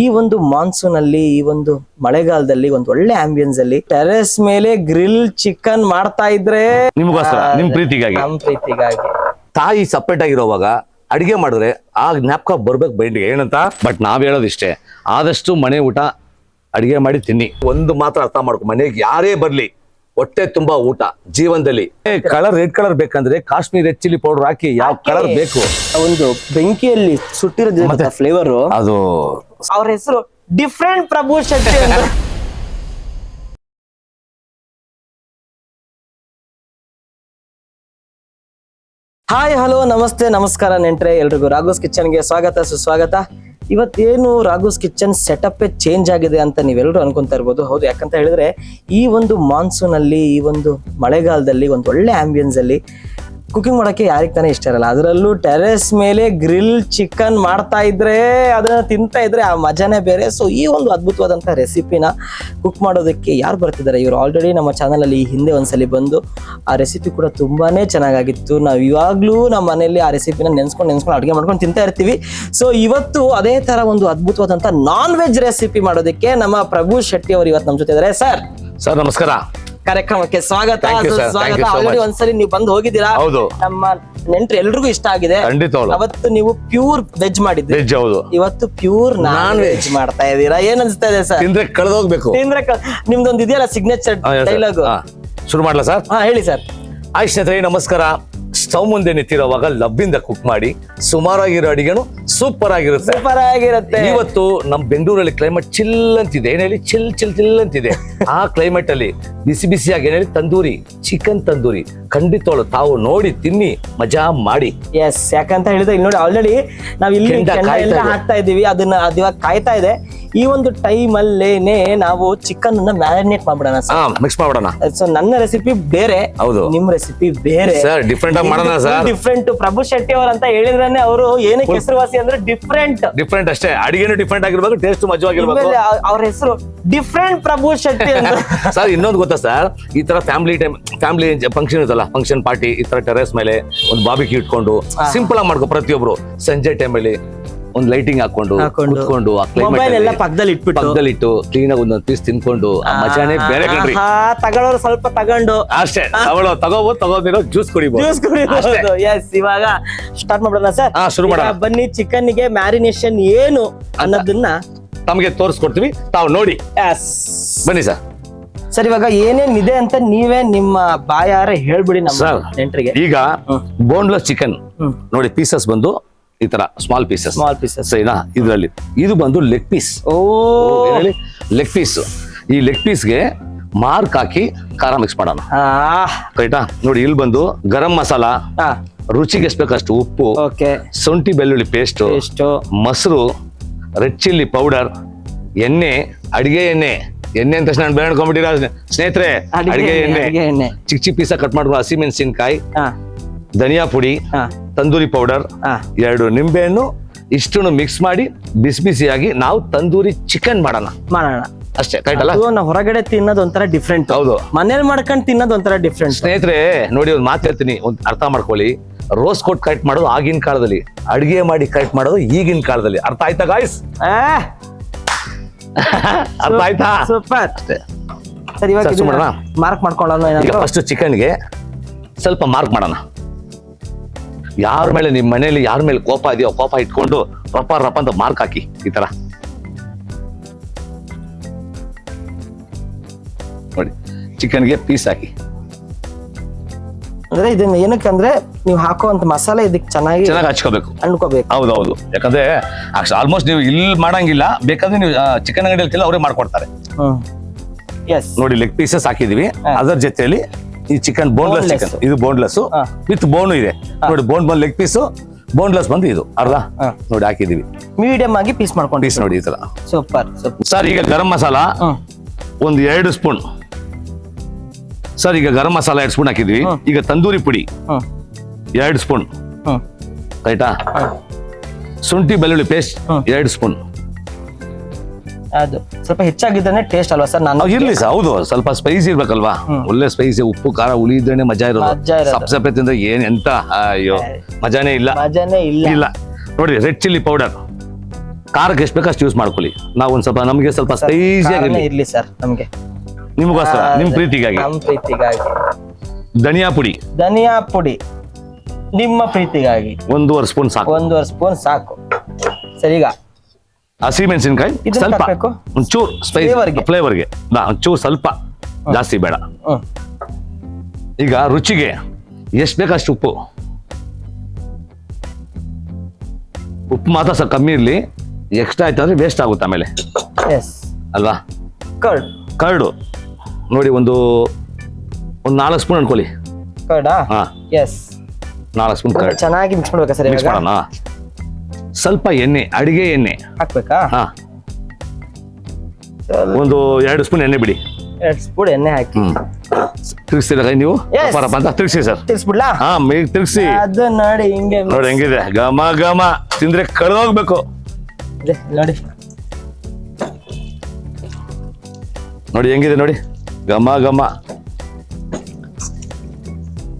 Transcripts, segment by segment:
ಈ ಒಂದು ಮಾನ್ಸೂನ್ ಅಲ್ಲಿ ಈ ಒಂದು ಮಳೆಗಾಲದಲ್ಲಿ ಒಂದು ಒಳ್ಳೆ ಆಂಬಿಯನ್ಸ್ ಅಲ್ಲಿ ಟೆರೆಸ್ ಮೇಲೆ ಗ್ರಿಲ್ ಚಿಕನ್ ಮಾಡ್ತಾ ಇದ್ರೆ ನಿಮ್ಗೋಸ್ಕರ ನಿಮ್ ಪ್ರೀತಿಗಾಗಿ. ನಮ್ ಪ್ರೀತಿಗಾಗಿ. ತಾಯಿ ಸಪ್ರೇಟ್ ಆಗಿರೋವಾಗ ಅಡಿಗೆ ಮಾಡಿದ್ರೆ ಆ ಜ್ಞಾಪಕ ಬರ್ಬೇಕು ಬೈಂಡಿಗೆ. ಏನಂತ? ಬಟ್ ನಾವ್ ಹೇಳೋದಿಷ್ಟೇ ಆದಷ್ಟು ಮನೆ ಊಟ ಅಡಿಗೆ ಮಾಡಿ ತಿನ್ನಿ. ಒಂದು ಮಾತ್ರ ಅರ್ಥ ಮಾಡ್ಕೊ ಮನೆಗೆ ಯಾರೇ ಬರ್ಲಿ ಹೊಟ್ಟೆ ತುಂಬಾ ಊಟ ಜೀವನದಲ್ಲಿ. ಕಲರ್ ರೆಡ್ ಕಲರ್ ಬೇಕಂದ್ರೆ ಕಾಶ್ಮೀರ್ ರೆಡ್ ಚಿಲ್ಲಿ ಪೌಡರ್ ಹಾಕಿ ಯಾವ ಕಲರ್ ಬೇಕು? ಒಂದು ಬೆಂಕಿಯಲ್ಲಿ ಸುಟ್ಟಿರೋ ಫ್ಲೇವರ್ ಅದು ಅವ್ರ ಹೆಸರು ಡಿಫ್ರೆಂಟ್ ಪ್ರಭು ಶೆಟ್ಟಿ ಅಂತ. ಹಾಯ್ ಹಲೋ ನಮಸ್ತೆ ನಮಸ್ಕಾರ ನೆಂಟ್ರೆ ಎಲ್ರಿಗೂ ರಾಘೋಸ್ ಕಿಚನ್ಗೆ ಸ್ವಾಗತ ಸುಸ್ವಾಗತ. ಇವತ್ತೇನು ರಾಘೋಸ್ ಕಿಚನ್ ಸೆಟಪ್ ಚೇಂಜ್ ಆಗಿದೆ ಅಂತ ನೀವೆಲ್ಲರೂ ಅನ್ಕೊಂತಾ ಇರ್ಬೋದು. ಹೌದು ಯಾಕಂತ ಹೇಳಿದ್ರೆ ಈ ಒಂದು ಮಾನ್ಸೂನ್ ಅಲ್ಲಿ ಈ ಒಂದು ಮಳೆಗಾಲದಲ್ಲಿ ಒಂದು ಒಳ್ಳೆ ಆಂಬಿಯನ್ಸ್ ಅಲ್ಲಿ ಕುಕಿಂಗ್ ಮಾಡೋಕ್ಕೆ ಯಾರಿಗೆ ತಾನೇ ಇಷ್ಟ ಇರಲ್ಲ. ಅದರಲ್ಲೂ ಟೆರೆಸ್ ಮೇಲೆ ಗ್ರಿಲ್ ಚಿಕನ್ ಮಾಡ್ತಾ ಇದ್ರೆ ಅದನ್ನ ತಿಂತಾ ಇದ್ರೆ ಆ ಮಜಾನೇ ಬೇರೆ. ಸೊ ಈ ಒಂದು ಅದ್ಭುತವಾದಂಥ ರೆಸಿಪಿನ ಕುಕ್ ಮಾಡೋದಕ್ಕೆ ಯಾರು ಬರ್ತಿದ್ದಾರೆ? ಇವರು ಆಲ್ರೆಡಿ ನಮ್ಮ ಚಾನಲಲ್ಲಿ ಈ ಹಿಂದೆ ಒಂದ್ಸಲಿ ಬಂದು ಆ ರೆಸಿಪಿ ಕೂಡ ತುಂಬಾನೇ ಚೆನ್ನಾಗಾಗಿತ್ತು. ನಾವು ಇವಾಗಲೂ ನಮ್ಮ ಮನೆಯಲ್ಲಿ ಆ ರೆಸಿಪಿನ ನೆನ್ಸ್ಕೊಂಡು ನೆನ್ಸ್ಕೊಂಡು ಅಡುಗೆ ಮಾಡ್ಕೊಂಡು ತಿಂತಾ ಇರ್ತೀವಿ. ಸೊ ಇವತ್ತು ಅದೇ ತರ ಒಂದು ಅದ್ಭುತವಾದಂಥ ನಾನ್ ವೆಜ್ ರೆಸಿಪಿ ಮಾಡೋದಕ್ಕೆ ನಮ್ಮ ಪ್ರಭು ಶೆಟ್ಟಿ ಅವರು ಇವತ್ತು ನಮ್ಮ ಜೊತೆ ಇದ್ದಾರೆ. ಸರ್ ಸರ್ ನಮಸ್ಕಾರ. ಕಾರ್ಯಕ್ರಮಕ್ಕೆ ಸ್ವಾಗತ. ಸ್ವಾಗತ. ಆಲ್ರೆಡಿ ಒಂದ್ಸರಿ ನೀವು ಬಂದು ಹೋಗಿದ್ದೀರಾ? ಹೌದು. ನಮ್ಮ ನೆಂಟ್ರು ಎಲ್ರಿಗೂ ಇಷ್ಟ ಆಗಿದೆ. ಅವತ್ತು ನೀವು ಪ್ಯೂರ್ ವೆಜ್ ಮಾಡಿದ್ರಿ. ವೆಜ್ ಹೌದು. ಇವತ್ತು ಪ್ಯೂರ್ ನಾನ್ ವೆಜ್ ಮಾಡ್ತಾ ಇದೀರಾ ಏನ್ ಅನ್ಸ್ತಾ ಇದೆ ಸರ್? ತಿಂದ್ರೆ ಕಳೆದೋಗ್ಬೇಕು. ತಿಂದ್ರೆ ನಿಮ್ದೊಂದು ಇದೆಯಲ್ಲ ಸಿಗ್ನೇಚರ್. ಡೈಲಾಗ್ ಶುರು ಮಾಡ್ಲಾ ಸರ್ ಹಾ ಹೇಳಿ ಸರ್ ಆಯ್ ಸ್ನೇಹಿತರೆ ನಮಸ್ಕಾರ. ಸ್ಟವ್ ಮುಂದೆ ನಿಂತಿರುವಾಗ ಲಬ್ಬಿಂದ ಕುಕ್ ಮಾಡಿ ಸುಮಾರಾಗಿರೋ ಅಡಿಗೆನು ಸೂಪರ್ ಆಗಿರುತ್ತೆ. ಸೂಪರ್ ಆಗಿರುತ್ತೆ. ಇವತ್ತು ನಮ್ ಬೆಂಗಳೂರಲ್ಲಿ ಕ್ಲೈಮೇಟ್ ಚಿಲ್ ಅಂತಿದೆ. ಏನ್ ಹೇಳಿ? ಚಿಲ್ ಚಿಲ್ ಚಿಲ್ ಅಂತಿದೆ. ಆ ಕ್ಲೈಮೇಟ್ ಅಲ್ಲಿ ಬಿಸಿ ಬಿಸಿಯಾಗಿ ಏನ್ ಹೇಳಿ? ತಂದೂರಿ ಚಿಕನ್ ತಂದೂರಿ. ಖಂಡಿತವಳು ತಾವು ನೋಡಿ ತಿನ್ನಿ ಮಜಾ ಮಾಡಿ. ಎಸ್ ಯಾಕಂತ ಹೇಳಿದ್ರೆ ಇಲ್ಲಿ ನೋಡಿ ಆಲ್ರೆಡಿ ನಾವ್ ಇಲ್ಲಿ. ಹಾಕ್ತಾ ಇದೀವಿ ಅದನ್ನ ಅದಿವಾಗ ಕಾಯ್ತಾ ಇದೆ. ಈ ಒಂದು ಟೈಮ್ ಅಲ್ಲೇನೆ ನಾವು ಚಿಕನ್ ಅನ್ನ ಮ್ಯಾರಿನೇಟ್ ಮಾಡ್ಬಿಡೋಣ ಹಾ ಮಿಕ್ಸ್ ಮಾಡ್ಬಿಡೋಣ. ಸೊ ನನ್ನ ರೆಸಿಪಿ ಬೇರೆ ಹೌದು. ನಿಮ್ ರೆಸಿಪಿ ಬೇರೆ. ಸರ್ ಡಿಫ್ರೆಂಟ್ ಆಗಿ ಮಾಡೋಣ ಸರ್ ಡಿಫ್ರೆಂಟ್ ಪ್ರಭು ಶೆಟ್ಟಿ ಅವ್ರ ಅಂತ ಹೇಳಿದ್ರೆ ಅವರು ಏನಕ್ಕೆ ಹೆಸರುವಾಸಿ ಅಂದ್ರೆ ಡಿಫ್ರೆಂಟ್ ಡಿಫ್ರೆಂಟ್ ಅಷ್ಟೇ. ಅಡಿಗೆನು ಡಿಫ್ರೆಂಟ್ ಆಗಿರ್ಬೇಕು ಟೇಸ್ಟ್ ಮಜವಾಗಿರ್ಬೇಕು. ಅವ್ರ ಹೆಸರು ಡಿಫ್ರೆಂಟ್ ಪ್ರಭು ಶೆಟ್ಟಿ ಅಂತ. ಸರ್ ಇನ್ನೊಂದು ಗೊತ್ತಾ ಸರ್ ಈ ತರ ಫ್ಯಾಮಿಲಿ ಟೈಮ್ ಫ್ಯಾಮಿಲಿ ಫಂಕ್ಷನ್ ಇರುತ್ತಲ್ಲ ಫಂಕ್ಷನ್ ಪಾರ್ಟಿ ಈ ತರ ಟೆರೆಸ್ ಮೇಲೆ ಒಂದು ಬಾಬಿಕ್ಯೂ ಇಟ್ಕೊಂಡು ಸಿಂಪಲ್ ಆಗಿ ಮಾಡ್ಕೊ ಪ್ರತಿಯೊಬ್ರು ಸಂಜೆ ಟೈಮಲ್ಲಿ ಒಂದು ಲೈಟಿಂಗ್ ಹಾಕೊಂಡು ಹಾಕೊಂಡು, ಕುತ್ಕೊಂಡು ಆ ಮೊಬೈಲ್ ಕ್ಲೈಮೇಟ್ ಪಕ್ಕದಲ್ಲಿ ಇಟ್ಬಿಟ್ಟು ಪಕ್ಕದಲ್ಲಿ ಇಟ್ಟು ಕ್ಲೀನ್ ಆಗಿ ಒಂದೊಂದು ಪೀಸ್ ತಿನ್ಕೊಂಡು ಆ ಮಜಾನೇ ಬೇರೆ ಕಣ್ರಿ. ಆಹಾ, ತಗೊಳ್ಳೋರು ಸ್ವಲ್ಪ ತಗೊಂಡು. ಅಷ್ಟೇ ತಗೊಳ್ಳೋ ತಗೋಬೋದು ತಗೋದಿರೋ ಜ್ಯೂಸ್ ಕುಡಿಬಹುದು ಜ್ಯೂಸ್ ಕುಡಿಬಹುದು ಎಸ್ ಇವಾಗ ಸ್ಟಾರ್ಟ್ ಮಾಡೋಣ ಸರ್ ಹಾ, ಶುರು ಮಾಡೋಣ. ಬನ್ನಿ ಚಿಕನ್ಗೆ ಮ್ಯಾರಿನೇಷನ್ ಏನು ಅನ್ನೋದನ್ನ ತಮಗೆ ತೋರಿಸ್ಕೊಡ್ತೀವಿ. ತಾವು ನೋಡಿ. ಎಸ್ ಬನ್ನಿ ಸರ್ ಸರ್ ಇವಾಗ ಏನೇನ್ ಇದೆ ಅಂತ ನೀವೇ ನಿಮ್ಮ ಬಾಯಾರ ಹೇಳ್ಬಿಡಿ ನಮ್ಮ ಸರ್ ನೆಂಟ್ರಿಗೆ ಈಗ ಬೋನ್ಲೆಸ್ ಚಿಕನ್ ಹ್ಮ್. ನೋಡಿ ಪೀಸಸ್ ಬಂದು ಈ ತರ ಸ್ಮಾಲ್ ಪೀಸಸ್ ಸ್ಮಾಲ್ ಪೀಸಸ್ ಸರಿನಾ? ಇದರಲ್ಲಿ. ಇದು ಬಂದು ಲೆಗ್ ಪೀಸ್ ಓ. ಹೇಳಿ. ಲೆಗ್ ಪೀಸ್ ಈ ಲೆಗ್ ಪೀಸ್ಗೆ ಮಾರ್ಕ್ ಹಾಕಿ ಖಾರ ಮಿಕ್ಸ್ ಮಾಡೋಣ. ಆ. ರೈಟಾ ನೋಡಿ ಇಲ್ಲಿ ಬಂದು ಗರಂ ಮಸಾಲ ರುಚಿಗೆ ಎಷ್ಟು ಬೇಕಷ್ಟು ಉಪ್ಪು ಓಕೆ. ಶುಂಠಿ ಬೆಳ್ಳುಳ್ಳಿ ಪೇಸ್ಟ್ ಮೊಸರು ರೆಡ್ ಚಿಲ್ಲಿ ಪೌಡರ್ ಎಣ್ಣೆ ಅಡಿಗೆ ಎಣ್ಣೆ. ಎಣ್ಣೆ ಅಂತ ನಾನು ಬೇರೆ ಸ್ನೇಹಿತರೆ ಅಡಿಗೆ ಎಣ್ಣೆ. ಚಿಕ್ಕ ಚಿಕ್ಕ ಪೀಸ ಕಟ್ ಮಾಡ್ಕೊಂಡು ಹಸಿಮೆಣಸಿನ್ಕಾಯಿ ಹಾ ಧನಿಯಾ ಪುಡಿ ತಂದೂರಿ ಪೌಡರ್ ಎರಡು ನಿಂಬೆಹಣ್ಣು ಇಷ್ಟನ್ನು ಮಿಕ್ಸ್ ಮಾಡಿ ಬಿಸಿ ಬಿಸಿಯಾಗಿ ನಾವು ತಂದೂರಿ ಚಿಕನ್ ಮಾಡೋಣ. ಮಾಡೋಣ. ಅಷ್ಟೇ ಕರೆಕ್ಟ್ ಅಲ್ಲ? ಅದು ನಾವು ಹೊರಗಡೆ ತಿನ್ನೋದು ಒಂಥರ ಡಿಫ್ರೆಂಟ್ ಹೌದು. ಮನೇಲಿ ಮಾಡ್ಕೊಂಡು ತಿನ್ನೋದು ಒಂಥರ ಡಿಫ್ರೆಂಟ್ ಸ್ನೇಹಿತರೆ ನೋಡಿ ಒಂದು ಮಾತು ಹೇಳ್ತೀನಿ ಒಂದು ಅರ್ಥ ಮಾಡ್ಕೊಳ್ಳಿ. ರೋಸ್ ಕೋಟ್ ಕರೆಕ್ಟ್ ಮಾಡೋದು ಆಗಿನ ಕಾಲದಲ್ಲಿ ಅಡಿಗೆ ಮಾಡಿ ಕರೆಕ್ಟ್ ಮಾಡೋದು ಈಗಿನ ಕಾಲದಲ್ಲಿ. ಅರ್ಥ ಆಯ್ತಾ ಗಾಯ್ಸ್ ಅರ್ಥ ಆಯ್ತಾ? ಸೂಪರ್. ಸರಿ ಇವಾಗ ಮಾರ್ಕ್ ಮಾಡ್ಕೊಳ್ಳೋಣ ಫಸ್ಟ್ ಚಿಕನ್ಗೆ ಸ್ವಲ್ಪ ಮಾರ್ಕ್ ಮಾಡೋಣ. ಯಾರ ಮೇಲೆ ನಿಮ್ಮ ಮನೆಯಲ್ಲಿ ಯಾರ ಮೇಲೆ ಕೋಪ ಇದೆಯೋ ಕೋಪ ಇಟ್ಕೊಂಡು ರಪ್ಪ ರಪ್ಪ ಅಂತ ಮಾರ್ಕ್ ಹಾಕಿ ಈ ತರ. ನೋಡಿ ಚಿಕನ್ಗೆ ಪೀಸ್ ಹಾಕಿ. ಅಂದ್ರೆ ಇದನ್ನ ಏನಕ್ಕೆ ಅಂದ್ರೆ ನೀವು ಹಾಕುವಂತ ಮಸಾಲೆ ಇದಕ್ಕೆ ಚೆನ್ನಾಗಿ ಚೆನ್ನಾಗಿ ಹಚ್ಕೋಬೇಕು. ಅಂಡ್ಕೋಬೇಕು ಹೌದು ಯಾಕಂದ್ರೆ ಆಲ್ಮೋಸ್ಟ್ ನೀವು ಇಲ್ಲಿ ಮಾಡಂಗಿಲ್ಲ ಬೇಕಂದ್ರೆ ನೀವು ಚಿಕನ್ ಅಂಗಡಿಯಲ್ಲಿ ಅವರೇ ಮಾಡ್ಕೊಡ್ತಾರೆ. ಎಸ್ ನೋಡಿ ಲೆಗ್ ಪೀಸಸ್ ಹಾಕಿದೀವಿ. ಅದರ ಜೊತೆಯಲ್ಲಿ ಈ ಚಿಕನ್ ಬೋನ್ಲೆಸ್. ಚಿಕನ್ ಇದು ಬೋನ್ಲೆಸ್. ವಿತ್ ಬೋನ್ ಇದೆ. ನೋಡಿ ಬೋನ್ ಬಂದ್ ಲೆಗ್ ಪೀಸು ಬೋನ್ಲೆಸ್ ಬಂದು ಇದು. ಅರ್ಧ? ನೋಡಿ ಹಾಕಿದೀವಿ. ಮೀಡಿಯಂ ಆಗಿ ಪೀಸ್ ಮಾಡ್ಕೊಂಡು ಪೀಸ್ ನೋಡಿ ಈ ತರ. ಸೂಪರ್ ಸರ್ ಈಗ ಗರಂ ಮಸಾಲ ಒಂದು ಎರಡು ಸ್ಪೂನ್ ಸರ್ ಈಗ ಗರಂ ಮಸಾಲ ಎರಡು ಸ್ಪೂನ್ ಹಾಕಿದ್ವಿ. ಈಗ ತಂದೂರಿ ಪುಡಿ ಎರಡು ಸ್ಪೂನ್ ರೈಟಾ. ಶುಂಠಿ ಬೆಳ್ಳುಳ್ಳಿ ಪೇಸ್ಟ್. ಎರಡು ಸ್ಪೂನ್ ಅದು. ಸ್ವಲ್ಪ ಹೆಚ್ಚಾಗಿದ್ದಾನೆ ಟೇಸ್ಟ್ ಅಲ್ವಾ ಸರ್? ನಾನು ಇರ್ಲಿ ಸರ್ ಹೌದು. ಸ್ವಲ್ಪ ಸ್ಪೈಸಿ ಇರ್ಬೇಕಲ್ವಾ? ಒಳ್ಳೆ ಸ್ಪೈಸಿ ಉಪ್ಪು ಖಾರ ಹುಳಿ ಇದ್ರೇನೆ ಮಜಾ ಇರೋದು. ಮಜಾ ಇರೋದು. ಸಪ್ ಸಪ್ಪೆ ತಿಂದ್ರೆ ಏನ್ ಎಂತ? ಅಯ್ಯೋ ಮಜಾನೇ ಇಲ್ಲ. ಮಜಾನೇ ಇಲ್ಲ. ಇಲ್ಲ. ನೋಡಿ ರೆಡ್ ಚಿಲ್ಲಿ ಪೌಡರ್ ಖಾರಕ್ಕೆ ಎಷ್ಟು ಬೇಕಷ್ಟು ಯೂಸ್ ಮಾಡ್ಕೊಳ್ಳಿ. ನಾವು ಒಂದ್ ಸ್ವಲ್ಪ ನಮಗೆ ಸ್ವಲ್ಪ ಸ್ಪೈಸಿ ಆಗಿರಲಿ. ಇರ್ಲಿ ಸರ್ ನಮ್ಗೆ. ನಿಮಗೋಸ್ಕರ ನಿಮ್ ಪ್ರೀತಿಗಾಗಿ. ನಮ್ಮ ಪ್ರೀತಿಗಾಗಿ. ಧನಿಯಾ ಪುಡಿ. ಧನಿಯಾ ಪುಡಿ. ನಿಮ್ಮ ಪ್ರೀತಿಗಾಗಿ. ಒಂದೂವರೆ ಸ್ಪೂನ್ ಸಾಕು. ಒಂದೂವರೆ ಸ್ಪೂನ್ ಸಾಕು. ಸರಿ ಈಗ. ಹಸಿಮೆಣಸಿನ್ಕಾಯಿ ಸ್ವಲ್ಪ? ಒಂಚೂರು ಸ್ಪೈಸ್ ಫ್ಲೇವರ್ ಫ್ಲೇವರ್ಗೆ ಒಂಚೂರು ಸ್ವಲ್ಪ. ಜಾಸ್ತಿ ಬೇಡ. ಈಗ ರುಚಿಗೆ ಎಷ್ಟು ಬೇಕಷ್ಟು ಉಪ್ಪು? ಉಪ್ಪು ಮಾತ್ರ ಸ್ವಲ್ಪ ಕಮ್ಮಿ ಇರಲಿ. ಎಕ್ಸ್ಟ್ರಾ ಆಯ್ತು ಅಂದ್ರೆ ವೇಸ್ಟ್ ಆಗುತ್ತೆ ಆಮೇಲೆ. ಅಲ್ವಾ? ಕರ್ಡ್ ಕರ್ಡು ನೋಡಿ ಒಂದು ಒಂದು ನಾಲ್ಕು ಸ್ಪೂನ್ ಅನ್ಕೊಳ್ಳಿ. ಕರ್ಡಾ ಹಾ. ಎಸ್ ನಾಲ್ಕು ಸ್ಪೂನ್ ಕರ್ಡ್ ಚೆನ್ನಾಗಿ ಮಿಕ್ಸ್ ಮಾಡ್ಬೇಕಾ ಸರ್ ಮಿಕ್ಸ್ ಮಾಡೋಣ? ಸ್ವಲ್ಪ ಎಣ್ಣೆ ಅಡಿಗೆ ಎಣ್ಣೆ. ಹಾಕ್ಬೇಕಾ? ಹಾ. ಒಂದು ಎರಡು ಸ್ಪೂನ್ ಎಣ್ಣೆ ಬಿಡಿ. ಎರಡು ಸ್ಪೂನ್ ಎಣ್ಣೆ ಹಾಕಿ. ಹ್ಮ್. ತಿರ್ಗಿಸ್ತೀರ ನೀವು? Yes. ಪರಪ್ಪ ಅಂತ ತಿರ್ಗಿಸಿ ಸರ್. ತಿರ್ಸ್ಬಿಡ್ಲಾ ಹಾ ಮೇಗ್ ತಿರ್ಗಿಸಿ. ಅದು ನೋಡಿ ಹಿಂಗೆ ನೋಡಿ ಹೆಂಗಿದೆ. ಘಮ ಘಮ. ತಿಂದ್ರೆ ಕಳೆದೋಗ್ಬೇಕು. ಇದೆ, ನೋಡಿ. ನೋಡಿ ಹೆಂಗಿದೆ ನೋಡಿ. ಘಮ ಘಮ.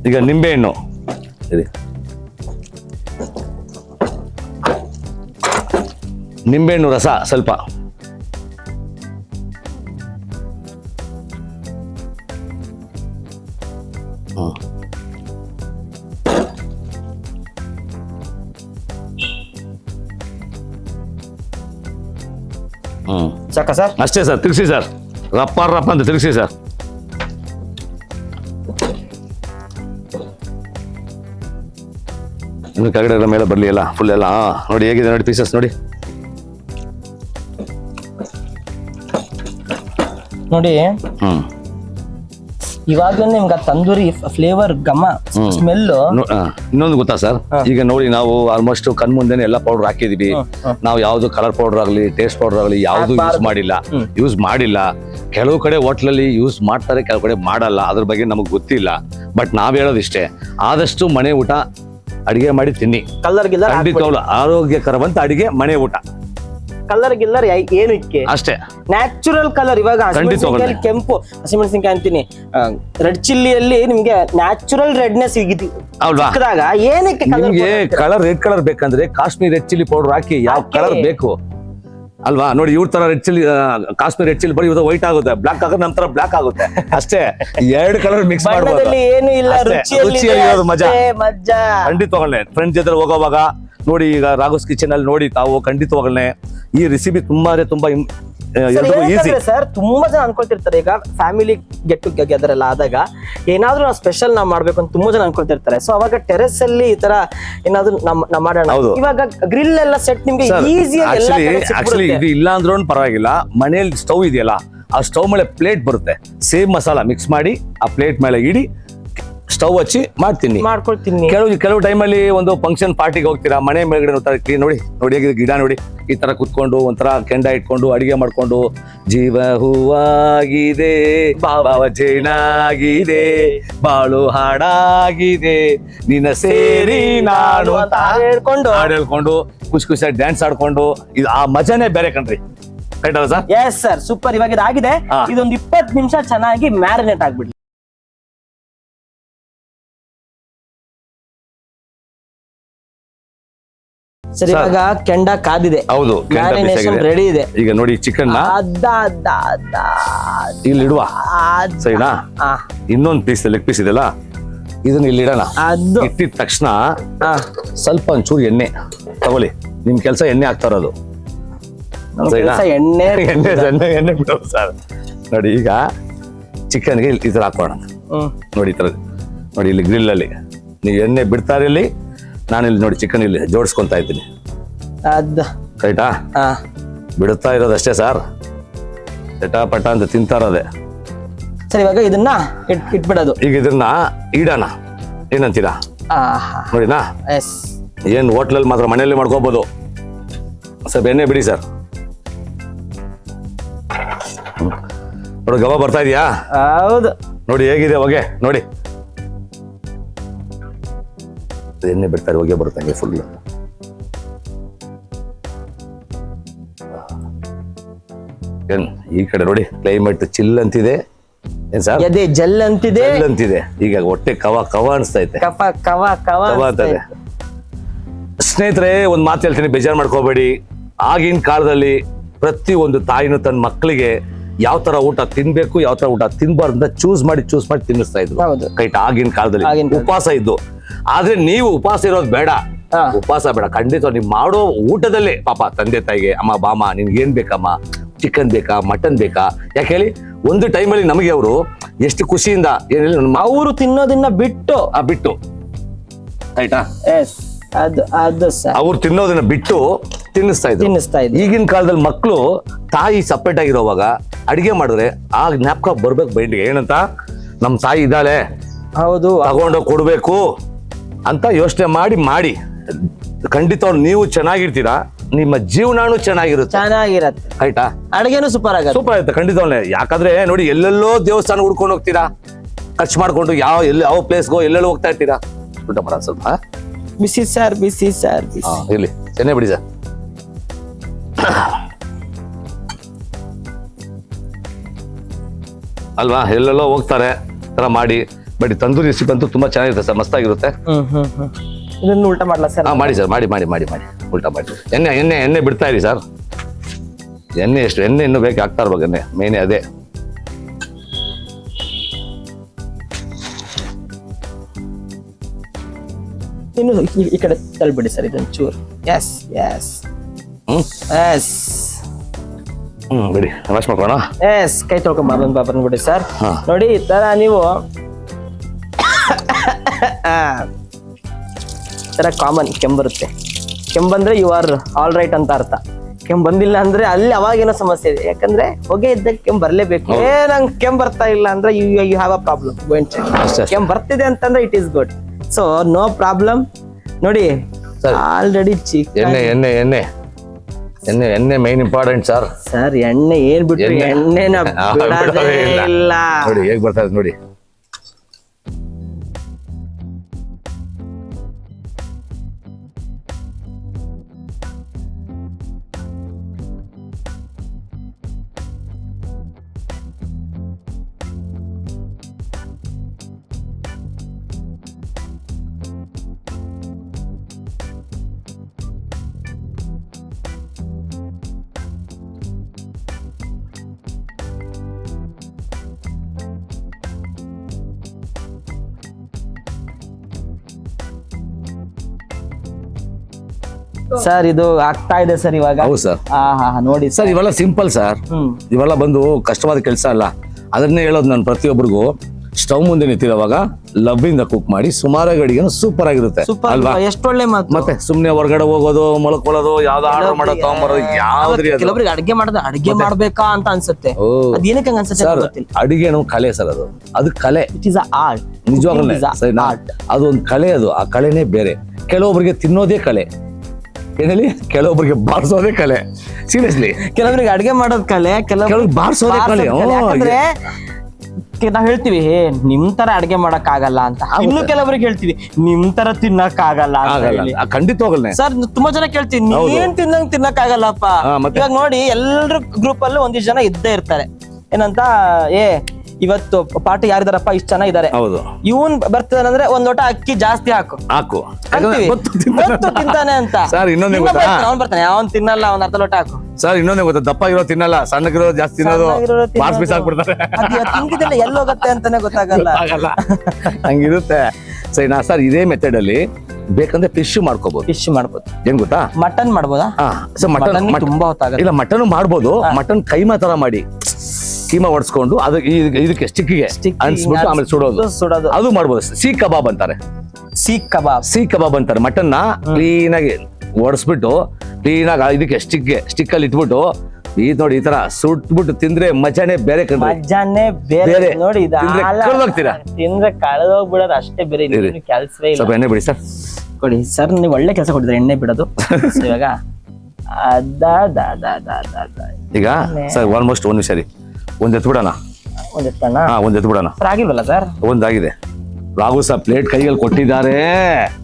ಈಗ ನಿಂಬೆ ಹಣ್ಣು. ಇದೆ. ನಿಂಬೆಹಣ್ಣು ರಸ ಸ್ವಲ್ಪ. ಸಾಕಾ ಸರ್? ಅಷ್ಟೇ ಸರ್ ತಿರ್ಸಿ ಸರ್. ರಪ್ಪ ರಪ್ಪ ಅಂತ ತಿರ್ಸಿ ಸರ್. ಇನ್ನು ಕೆಳಗಡೆ ಮೇಲೆ ಬರಲಿ ಎಲ್ಲ ಫುಲ್ ಎಲ್ಲ. ನೋಡಿ ಹೇಗಿದೆ ನೋಡಿ ಪೀಸಸ್ ನೋಡಿ. ನೋಡಿ. ಹ್ಮ್. ಇವಾಗ ನಿಮ್ಗೆ ಆ ತಂದೂರಿ ಫ್ಲೇವರ್ ಗಮ ಸ್ಮೆಲ್ ಇನ್ನೊಂದು ಗೊತ್ತಾ ಸರ್? ಈಗ ನೋಡಿ ನಾವು ಆಲ್ಮೋಸ್ಟ್ ಕಣ್ ಮುಂದೆನೆ ಎಲ್ಲ ಪೌಡರ್ ಹಾಕಿದೀವಿ. ನಾವು ಯಾವ್ದು ಕಲರ್ ಪೌಡರ್ ಆಗಲಿ ಟೇಸ್ಟ್ ಪೌಡರ್ ಆಗಲಿ ಯಾವ್ದು ಯೂಸ್ ಮಾಡಿಲ್ಲ. ಯೂಸ್ ಮಾಡಿಲ್ಲ. ಕೆಲವು ಕಡೆ ಹೋಟ್ಲಲ್ಲಿ ಯೂಸ್ ಮಾಡ್ತಾರೆ ಕೆಲವು ಕಡೆ ಮಾಡಲ್ಲ. ಅದ್ರ ಬಗ್ಗೆ ನಮಗೆ ಗೊತ್ತಿಲ್ಲ. ಬಟ್ ನಾವ್ ಹೇಳೋದಿಷ್ಟೇ ಆದಷ್ಟು ಮನೆ ಊಟ ಅಡಿಗೆ ಮಾಡಿ ತಿನ್ನಿ. ಕಲರ್ ಖಂಡಿತವಾಗ್ಲು ಆರೋಗ್ಯಕರವಂತ ಅಡಿಗೆ ಮನೆ ಊಟ. ಕಲರ್ ಗಿಲ್ಲರ್ ಏನಕ್ಕೆ ಅಷ್ಟೇ. ನ್ಯಾಚುರಲ್ ಕಲರ್ ಇವಾಗ ಹಸಿಮೆಣಸಿನಕಾಯಿ. ಕೆಂಪು ಹಸಿಮೆಣಸಿನಕಾಯಿ ಅಂತೀನಿ. ರೆಡ್ ಚಿಲ್ಲಿಯಲ್ಲಿ ನಿಮ್ಗೆ ನ್ಯಾಚುರಲ್ ರೆಡ್ನೆಸ್ ಸಿಗಿದಿ ಅಲ್ವಾ ಸಿಕ್ಕದಾಗ ಏನಕ್ಕೆ ಕಲರ್ ನಿಮ್ಗೆ ಕಲರ್ ರೆಡ್ ಕಲರ್ ಬೇಕಂದ್ರೆ ಕಾಶ್ಮೀರ್ ರೆಡ್ ಚಿಲ್ಲಿ ಪೌಡರ್ ಹಾಕಿ ಯಾವ ಕಲರ್ ಬೇಕು? ಅಲ್ವಾ? ನೋಡಿ ಇವ್ರ ತರ red chilli Kashmir red chilli ಬರೀ ಇವತ್ತು ವೈಟ್ ಆಗುತ್ತೆ. ಬ್ಲಾಕ್ ಆಗೋದು ನಂತರ ಬ್ಲಾಕ್ ಆಗುತ್ತೆ. ಅಷ್ಟೇ. ಎರಡು ಕಲರ್ ಮಿಕ್ಸ್ ಮಾಡಬಹುದು ಖಂಡಿತ ಏನು ಇಲ್ಲ. ರುಚಿಯಲ್ಲಿ ಇರೋದು ಮಜಾ. ಖಂಡಿತ ಖಂಡಿತವಾಗಲೇ ಫ್ರೆಂಡ್ ಜೊತೆ ಹೋಗೋವಾಗ ನೋಡಿ ಈಗ ರಾಘೋಸ್ ಕಿಚನ್ ಅಲ್ಲಿ ನೋಡಿ ತಾವು ಖಂಡಿತವಾಗಲೇ ಈ ರೆಸಿಪಿ ತುಂಬಾ ತುಂಬಾ ಈಸಿ ಸರ್ ತುಂಬಾ ಜನ ಅನ್ಕೊಳ್ತಿರ್ತಾರೆ. ಈಗ ಫ್ಯಾಮಿಲಿ ಗೆಟ್ ಟುಗೆದರ್ ಎಲ್ಲ ಆದಾಗ ಏನಾದ್ರೂ ನಾವು ಸ್ಪೆಷಲ್ ನಾವು ಮಾಡ್ಬೇಕು ಅಂತ ತುಂಬಾ ಜನ ಅನ್ಕೊಳ್ತಿರ್ತಾರೆ. ಸೊ ಅವಾಗ ಟೆರೆಸ್ ಅಲ್ಲಿ ಈ ತರ ಏನಾದ್ರೂ ನಮ್ಮ ಮಾಡೋಣ. ಇವಾಗ ಗ್ರಿಲ್ ಎಲ್ಲ ಸೆಟ್ ನಿಮ್ಗೆ ಈಸಿಯಾಗಿ ಇದು ಇಲ್ಲ ಅಂದ್ರೂ ಪರವಾಗಿಲ್ಲ. ಮನೇಲಿ ಸ್ಟವ್ ಇದೆಯಲ್ಲ ಆ ಸ್ಟವ್ ಮೇಲೆ ಪ್ಲೇಟ್ ಬರುತ್ತೆ. ಸೇಮ್ ಮಸಾಲ ಮಿಕ್ಸ್ ಮಾಡಿ ಆ ಪ್ಲೇಟ್ ಮೇಲೆ ಇಡಿ ಸ್ಟವ್ ಹಚ್ಚಿ ಮಾಡ್ತೀನಿ. ಮಾಡ್ಕೊಳ್ತೀನಿ. ಕೆಲವು ಕೆಲವು ಟೈಮಲ್ಲಿ ಒಂದು ಫಂಕ್ಷನ್ ಪಾರ್ಟಿಗೆ ಹೋಗ್ತೀರಾ ಮನೆ ಮೇಲ್ಗಡೆ ಒಂಥರ ಕ್ಲೀನ್ ನೋಡಿ ನೋಡಿ ಹೇಗಿದೆ ಗಿಡ ನೋಡಿ ಈ ತರ ಕುತ್ಕೊಂಡು ಒಂಥರ ಕೆಂಡ ಇಟ್ಕೊಂಡು ಅಡಿಗೆ ಮಾಡ್ಕೊಂಡು ಜೀವ ಹೂವಾಗಿದೆ ಭಾವ ಜೇನಾಗಿದೆ ಬಾಳು ಹಾಡಾಗಿದೆ ನಿನ್ನ ಸೇರಿ ನಾನು ಅಂತ ಹೇಳ್ಕೊಂಡು ಹಾಡು ಹೇಳ್ಕೊಂಡು ಖುಷಿ ಖುಷಿಯಾಗಿ ಡ್ಯಾನ್ಸ್ ಆಡ್ಕೊಂಡು ಇದು ಆ ಮಜಾನೇ ಬೇರೆ ಕಣ್ರಿ. Yes sir? ಸೂಪರ್ ಇವಾಗ ಇದಾಗಿದೆ. ಇದೊಂದು ಇಪ್ಪತ್ತು ನಿಮಿಷ ಚೆನ್ನಾಗಿ ಮ್ಯಾರಿನೇಟ್ ಆಗ್ಬಿಡ್ಲಿ. ಸರ್ ಇವಾಗ ಕೆಂಡ ಕಾದಿದೆ. ಹೌದು ರೆಡಿ ಇದೆ. ಈಗ ನೋಡಿ ಚಿಕನ್ ಇಲ್ಲಿ ಇಡುವ. ಸರಿನಾ? ಇನ್ನೊಂದು ಪೀಸ್ ಲೆಗ್ ಪೀಸ್ ಇದೆಲ್ಲ ಇದನ್ನ ಇಲ್ಲಿ ಇಡೋಣ. ಅದು. ಇಟ್ಟಿದ ತಕ್ಷಣ ಆ, ಸ್ವಲ್ಪ ಒಂಚೂರು ಎಣ್ಣೆ ತಗೊಳ್ಳಿ. ನಿಮ್ ಕೆಲಸ ಎಣ್ಣೆ ಆಗ್ತಾ ಇರೋದು. ಎಣ್ಣೆ ಎಣ್ಣೆ ಎಣ್ಣೆ ಎಣ್ಣೆ ಬಿಡೋದು ಸರ್. ನೋಡಿ ಈಗ ಚಿಕನ್ಗೆ ಈ ಥರ ಹಾಕೋಣ. ನೋಡಿ ಈ ತರ. ನೋಡಿ ಇಲ್ಲಿ ಗ್ರಿಲ್ಲಲ್ಲಿ ಅಲ್ಲಿ. ನೀವು ಎಣ್ಣೆ ಬಿಡ್ತಾರೆ ಇಲ್ಲಿ. ನಾನು ಇಲ್ಲಿ ನೋಡಿ ಚಿಕನ್ ಇಲ್ಲಿ ಜೋಡಿಸ್ಕೊಂತ ಇದ್ದೀನಿ. ಅದ ರೈಟಾ ಆ, ಬಿಡುತ್ತಾ ಇರೋದಷ್ಟೇ ಸರ್. ಪಟ ಅಂತ ತಿಂತಾ ಇರೋದೆ. ಸರ್ ಇವಾಗ ಇದನ್ನ ಇಟ್ ಇಟ್ಬಿಡೋದು. ಈಗ ಇದನ್ನ ಇಡೋಣ ಏನಂತೀರಾ? ಆಹಾ. ನೋಡಿನಾ? ಎಸ್ ಏನು ಹೋಟ್ಲಲ್ಲಿ ಮಾತ್ರ ಮನೆಯಲ್ಲಿ ಮಾಡ್ಕೋಬೋದು? ಸ್ವಲ್ಪ ಎಣ್ಣೆ ಬಿಡಿ ಸರ್. ನೋಡಿ ಗವ ಬರ್ತಾ ಇದೆಯಾ? ಹೌದು. ನೋಡಿ ಹೇಗಿದೆ ಹೊಗೆ ನೋಡಿ. ಎಣ್ಣೆ ಬಿಡ್ತಾರೆ ಹೋಗಿ ಬರುತ್ತೆ ಫುಲ್ ಏನ್ ಈ ಕಡೆ ನೋಡಿ ಕ್ಲೈಮೇಟ್ ಚಿಲ್ ಅಂತಿದೆ. ಏನ್ ಸರ್ ಅದೇ ಜಲ್ ಅಂತಿದೆ. ಜಲ್ ಅಂತಿದೆ. ಈಗ ಹೊಟ್ಟೆ ಕವ ಕವ ಅನಿಸ್ತೈತೆ ಕಫ ಕವ ಕವ ಕವ ಅನ್ಸ್ತಾ ಅಂತದೆ ಇದೆ. ಸ್ನೇಹಿತರೆ ಒಂದ್ ಮಾತು ಹೇಳ್ತೀನಿ ಬೇಜಾರು ಮಾಡ್ಕೋಬೇಡಿ. ಆಗಿನ ಕಾಲದಲ್ಲಿ ಪ್ರತಿ ಒಂದು ತಾಯಿನೂ ತನ್ನ ಮಕ್ಕಳಿಗೆ ಯಾವ ತರ ಊಟ ತಿನ್ಬೇಕು ಯಾವ ತರ ಊಟ ತಿನ್ಬಾರ್ದು ಅಂತ ಚೂಸ್ ಮಾಡಿ ಚೂಸ್ ಮಾಡಿ ತಿನ್ನಿಸ್ತಾ ಇದ್ರು. ಕೈಟ್ ಆಗಿನ ಕಾಲದಲ್ಲಿ. ಉಪವಾಸ ಇದ್ದು. ಆದ್ರೆ ನೀವು ಉಪವಾಸ ಇರೋದು ಬೇಡ. ಉಪವಾಸ ಬೇಡ. ಖಂಡಿತ ನೀವು ಮಾಡೋ ಊಟದಲ್ಲೇ ಪಾಪ ತಂದೆ ತಾಯಿಗೆ ಅಮ್ಮ ಬಾಮ ನಿನ್ಗೆ ಏನ್ ಬೇಕಮ್ಮ? ಚಿಕನ್ ಬೇಕಾ? ಮಟನ್ ಬೇಕಾ? ಯಾಕೆ ಹೇಳಿ ಒಂದು ಟೈಮಲ್ಲಿ ನಮಗೆ ಅವರು ಎಷ್ಟು ಖುಷಿಯಿಂದ ಏನಿಲ್ಲ ಅವರು ತಿನ್ನೋದನ್ನ ಬಿಟ್ಟು. ಆ ಬಿಟ್ಟು. ಆಯ್ತಾ? ಅವ್ರು ತಿನ್ನೋದನ್ನ ಬಿಟ್ಟು ತಿನ್ನಿಸ್ತಾ ಇದ್ರು. ತಿನ್ನಿಸ್ತಾ ಇದ್ರು. ಈಗಿನ ಕಾಲದಲ್ಲಿ ಮಕ್ಕಳು ತಾಯಿ ಸಪ್ರೇಟ್ ಆಗಿರೋವಾಗ ಅಡಿಗೆ ಮಾಡಿದ್ರೆ ಆ ಜ್ಞಾಪಕ ಬರ್ಬೇಕು ಬೈಂಡಿಗೆ ಏನಂತ? ನಮ್ಮ ತಾಯಿ ಇದ್ದಾಳೆ. ಹೌದು. ತಗೊಂಡೋಗಿ ಕೊಡ್ಬೇಕು. ಅಂತ ಯೋಚನೆ ಮಾಡಿ ಮಾಡಿ. ಖಂಡಿತ ನೀವು ಚೆನ್ನಾಗಿರ್ತೀರಾ ನಿಮ್ಮ ಜೀವನಾನು ಚೆನ್ನಾಗಿರುತ್ತೆ. ಚೆನ್ನಾಗಿರತ್ತೆ. ಆಯ್ತಾ? ಅಡಿಗೆನೂ ಸೂಪರ್ ಆಗುತ್ತೆ. ಸೂಪರ್ ಆಯ್ತು ಖಂಡಿತವನ್ನೇ ಯಾಕಂದ್ರೆ ನೋಡಿ ಎಲ್ಲೆಲ್ಲೋ ದೇವಸ್ಥಾನ ಹುಡ್ಕೊಂಡು ಹೋಗ್ತೀರಾ? ಖರ್ಚು ಮಾಡ್ಕೊಂಡು ಯಾವ ಎಲ್ಲಿ ಯಾವ ಪ್ಲೇಸ್ಗೋ ಎಲ್ಲೆಲ್ಲೋ ಹೋಗ್ತಾ ಇರ್ತೀರಾ? ಊಟ ಮಾಡ ಸ್ವಲ್ಪ? ಬಿಸಿ ಸರ್ ಬಿಸಿ ಸರ್ ಬಿಸಿ ಹಾ, ಇರ್ಲಿ. ಚೆನ್ನೆ ಬಿಡಿ ಸರ್ ಅಲ್ವಾ? ಎಲ್ಲೆಲ್ಲೋ ಹೋಗ್ತಾರೆ ತರ ಮಾಡಿ. ಬಟ್ ತಂದೂರಿ ರೆಸಿಪಿ ಅಂತೂ ತುಂಬಾ ಚೆನ್ನಾಗಿರುತ್ತೆ ಸರ್ ಮಸ್ತಾಗಿರುತ್ತೆ ಹ್ಮ್ ಹ್ಮ್ ಹ್ಮ್. ಇದನ್ನ ಉಲ್ಟಾ ಮಾಡ್ಲಾ ಸರ್? ಹಾ ಮಾಡಿ ಸರ್ ಮಾಡಿ ಮಾಡಿ ಮಾಡಿ ಮಾಡಿ. ಉಲ್ಟಾ ಮಾಡಿ. ಎಣ್ಣೆ ಎಣ್ಣೆ ಎಣ್ಣೆ ಬಿಡ್ತಾ ಇರಿ ಸರ್. ಎಣ್ಣೆ ಎಷ್ಟು ಎಣ್ಣೆ ಇನ್ನೂ ಬೇಕು ಹಾಕ್ತಾ ಇರ್ಬೇಕು ಎಣ್ಣೆ ಮೇನ್ ಅದೇ. ಇನ್ನು ಈ- ಈ ಕಡೆ ತಳ್ಬಿಡಿ ಸರ್ ಇದೊಂದು ಚೂರು. Yes yes hmm. S hmm ಬಿಡಿ ವಾಶ್ ಮಾಡ್ಕೋಣ ಎಸ್ ಕೈ ತೊಳ್ಕೊಂಡ್ ಬಾಬನ್ ಬಾಬನ್ ಬಿಡಿ ಸರ್. ಹಾ. ನೋಡಿ ಈ ತರ ನೀವು ತರ ಕಾಮನ್ ಕೆಂಬರುತ್ತೆ. ಕೆಂಬಂದ್ರೆ ಯು ಆರ್ ಆಲ್ ರೈಟ್ ಅಂತ ಅರ್ಥ. ಕೆಂಪ್ ಬಂದಿಲ್ಲ ಅಂದ್ರೆ ಅಲ್ಲಿ ಅವಾಗೇನೋ ಸಮಸ್ಯೆ ಇದೆ. ಯಾಕಂದ್ರೆ ಹೊಗೆ ಇದ್ದಕ್ಕೆ ಕೆಂಪ್ ಬರಲೇಬೇಕು. ಏ ನಂಗೆ ಕೆಂಪ್ ಬರ್ತಾ ಇಲ್ಲ ಅಂದ್ರೆ you you have a problem going check ಕೆಂಪ್ ಬರ್ತಿದೆ ಅಂತಂದ್ರೆ it is good so no problem ನೋಡಿ. ಆಲ್ರೆಡಿ ಚಿಕ್ ಎಣ್ಣೆ ಎಣ್ಣೆ ಎಣ್ಣೆ. ಎಣ್ಣೆ ಎಣ್ಣೆ ಮೈನ್ ಇಂಪಾರ್ಟೆಂಟ್ ಸರ್ ಸರ್ ಎಣ್ಣೆ ಏನ್ ಬಿಟ್ಟು ಎಣ್ಣೆ. ಎಣ್ಣೆನ ಇಲ್ಲ. ನೋಡಿ ಹೇಗ್ ಬರ್ತಾ ನೋಡಿ. ಸರ್ ಇದು ಆಗ್ತಾ ಇದೆ ಸರ್ ಇವಾಗ. ಹೌದು ಸರ್ ಹಾ ಹಾ ಹಾ, ನೋಡಿ ಸರ್ ಇವೆಲ್ಲ ಸಿಂಪಲ್ ಸರ್ ಹ್ಮ್. ಇವೆಲ್ಲ ಬಂದು ಕಷ್ಟವಾದ ಕೆಲಸ ಅಲ್ಲ. ಅದನ್ನೇ ಹೇಳೋದು ನಾನು ಪ್ರತಿಯೊಬ್ಬರಿಗೂ ಸ್ಟವ್ ಮುಂದೆ ನಿಂತಿರುವಾಗ ಇಂದ ಕುಕ್ ಮಾಡಿ ಸುಮಾರಾಗಿ ಅಡಿಗೆ ಸೂಪರ್ ಆಗಿರುತ್ತೆ ಸೂಪರ್ ಅಲ್ವಾ? ಎಷ್ಟು ಒಳ್ಳೆ ಮಾತು. ಮತ್ತೆ ಸುಮ್ನೆ ಹೊರಗಡೆ ಹೋಗೋದು ಮಲ್ಕೊಳ್ಳೋದು ಯಾವ್ದು ಆರ್ಡರ್ ಮಾಡೋದು ತಗೊಂಬರೋದು ಯಾವ್ದ್ರಿ ಅದು? ಅಡಿಗೆ ಮಾಡೋದು ಅಡಿಗೆ ಮಾಡ್ಬೇಕಾ ಅಂತ ಅನ್ಸುತ್ತೆ. ಓ. ಅದ್ ಏನಕ್ಕೆ ಹಂಗ ಅನ್ಸುತ್ತೆ ಸರ್ ಅಡಿಗೆನು ಕಲೆ ಸರ್ ಅದು. ಅದು ಕಲೆ. ಇಟ್ ಇಸ್ ಆರ್ಟ್ ನಿಜವಾಗ್ಲೂ ಸರಿನಾ? ಅದು ಒಂದು ಕಲೆ ಅದು. ಆ ಕಲೆನೇ ಬೇರೆ. ಕೆಲವೊಬ್ಬರಿಗೆ ತಿನ್ನೋದೇ ಕಲೆ. ಏನ್ ಹೇಳಿ ಕೆಲವೊಬ್ಬರಿಗೆ ಬಾರಿಸೋದೇ ಕಲೆ. ಸೀರಿಯಸ್ಲಿ ಕೆಲವರಿಗೆ ಅಡ್ಗೆ ಮಾಡೋದ್ ಕಲೆ ಕೆಲವ್ರಿಗೆ ಬಾರಿಸೋದೇ ಕಲೆ. ಯಾಕಂದ್ರೆ ನಾವ್ ಹೇಳ್ತೀವಿ ಹೇ ನಿಮ್ ತರ ಅಡ್ಗೆ ಮಾಡಕ್ ಆಗಲ್ಲ ಅಂತ ಇನ್ನು ಕೆಲವರಿಗೆ ಹೇಳ್ತೀವಿ ನಿಮ್ ತರ ತಿನ್ನಕ್ ಆಗಲ್ಲ ಅಂತ ಆಗಲ್ಲ. ಹೇಳಿ. ಆ, ಖಂಡಿತ ಹೋಗಲ್ನೆ. ಸರ್ ತುಂಬಾ ಜನ ಕೇಳ್ತೀವಿ ನೀನ್ ತಿನ್ನಂಗ್ ತಿನ್ನಕ್ ಆಗಲ್ಲಪ್ಪ ಇವಾಗ ನೋಡಿ ಎಲ್ರ ಗ್ರೂಪ್ ಅಲ್ಲಿ ಒಂದಿಷ್ಟು ಜನ ಇದ್ದೇ ಇರ್ತಾರೆ. ಏನಂತ ಏ ಇವತ್ತು ಪಾಠ ಯಾರಿದಾರಪ್ಪ? ಇಷ್ಟ ಜನ ಇದಾರೆ ಹೌದು. ಇವನ್ ಬರ್ತದಂದ್ರೆ ಒಂದ್ ಲೋಟ ಅಕ್ಕಿ ಜಾಸ್ತಿ ಹಾಕು. ಹಾಕು. ಅಂತೀವಿ. ಗೊತ್ತು ತಿಂತಾನೆ. ಅಂತ. ಸರ್ ಇನ್ನೊಂದೇ ಗೊತ್ತಾ? ಅವ್ನ್ ಬರ್ತಾನೆ. ಅವ್ನ್ ತಿನ್ನಲ್ಲ ಅವ್ನ್ ಅರ್ಧ ಲೋಟ ಹಾಕು. ಸರ್ ಇನ್ನೊಂದೇ ಗೊತ್ತಾ? ದಪ್ಪ ಇರೋ ತಿನ್ನಲ್ಲ ಸಣ್ಣಗಿರೋ ಜಾಸ್ತಿ ತಿನ್ನೋದು ಸಣ್ಣಗಿರೋರು ತಿನ್ನೋದು. ಬೀಸ್ ಹಾಕ್ಬಿಡ್ತಾರೆ ಅದ್ ಇವತ್ತು ತಿಂದಿದ್ದೆಲ್ಲ ಎಲ್ಲಿ ಹೋಗತ್ತೆ ಅಂತಾನೆ ಗೊತ್ತಾಗಲ್ಲ. ಆಗಲ್ಲ ಸರಿ ನಾ ಸರ್ ಇದೇ ಮೆಥಡ್ ಅಲ್ಲಿ ಬೇಕಂದ್ರೆ ಫಿಶ್ ಮಾಡ್ಕೋಬಹುದು ಫಿಶ್ ಮಾಡ್ಬೋದು. ಏನ್ ಗೊತ್ತಾ? ಮಟನ್ ಮಾಡ್ಬೋದಾ? ಹಾ ಸೊ ಮಟನ್ ಮಟನ್ ತುಂಬಾ ಹೊತ್ತಾಗತ್ತೆ. ಇಲ್ಲ ಮಟನ್ ಮಾಡ್ಬೋದು ಮಟನ್ ಕೈಮಾ ತರ ಮಾಡಿ. ಕೀಮಾ ಹೊಡ್ಸ್ಕೊಂಡು ಅದು ಇದಕ್ಕೆ ಸ್ಟಿಕ್ಗೆ ಅನ್ಸ್ಬಿಟ್ಟು ಆಮೇಲೆ ಸುಡೋದು. ಸುಡೋದು ಅದು ಮಾಡ್ಬೋದು ಸೀ ಕಬಾಬ್ ಅಂತಾರೆ. ಸೀಖ್ ಕಬಾಬ್. ಸೀ ಕಬಾಬ್ ಅಂತಾರೆ. ಮಟನ್ನ ಕ್ಲೀನ್ ಆಗಿ ಒಡಿಸ್ಬಿಟ್ಟು ಕ್ಲೀನ್ ಆಗಿ ಇದಕ್ಕೆ ಸ್ಟಿಕ್ಗೆ ಸ್ಟಿಕ್ ಅಲ್ಲಿ ಇಟ್ಬಿಟ್ಟು ಈ ನೋಡಿ ಈ ತರ ಸುಟ್ಬಿಟ್ಟು ತಿಂದ್ರೆ ಮಜಾನೇ ಬೇರೆ ಮಜಾನೆ ಬೇರೆ. ನೋಡಿ ಕಳ್ದೋಗ್ತೀರಾ. ತಿಂದ್ರೆ ಕಳೆದೋಗ್ಬಿಡೋದು ಅಷ್ಟೇ ಬೇರೆ ಕೆಲಸವೇ ಇಲ್ಲ. ಎಣ್ಣೆ ಬಿಡಿ ಸರ್. ಕೊಡಿ. ಸರ್ ನೀವು ಒಳ್ಳೆ ಕೆಲಸ ಕೊಟ್ಟಿದ್ರೆ ಎಣ್ಣೆ ಬಿಡೋದು. ಇವಾಗ ಅದ. ಈಗ ಸರ್ ಆಲ್ಮೋಸ್ಟ್ ಒಂದು ನಿಮಿಷ ರೀ ಒಂದ್ ಎತ್ತು ಬಿಡೋಣ ಒಂದ್ ಎತ್ತಣ್ಣ ಹಾ ಒಂದ್ ಎತ್ತು ಬಿಡೋಣ ಸರ್ ಆಗಿಲ್ವಲ್ಲ ಸರ್? ಒಂದಾಗಿದೆ. ರಾಘು ಸರ್ ಪ್ಲೇಟ್ ಕೈಯಲ್ಲಿ ಕೊಟ್ಟಿದ್ದಾರೆ.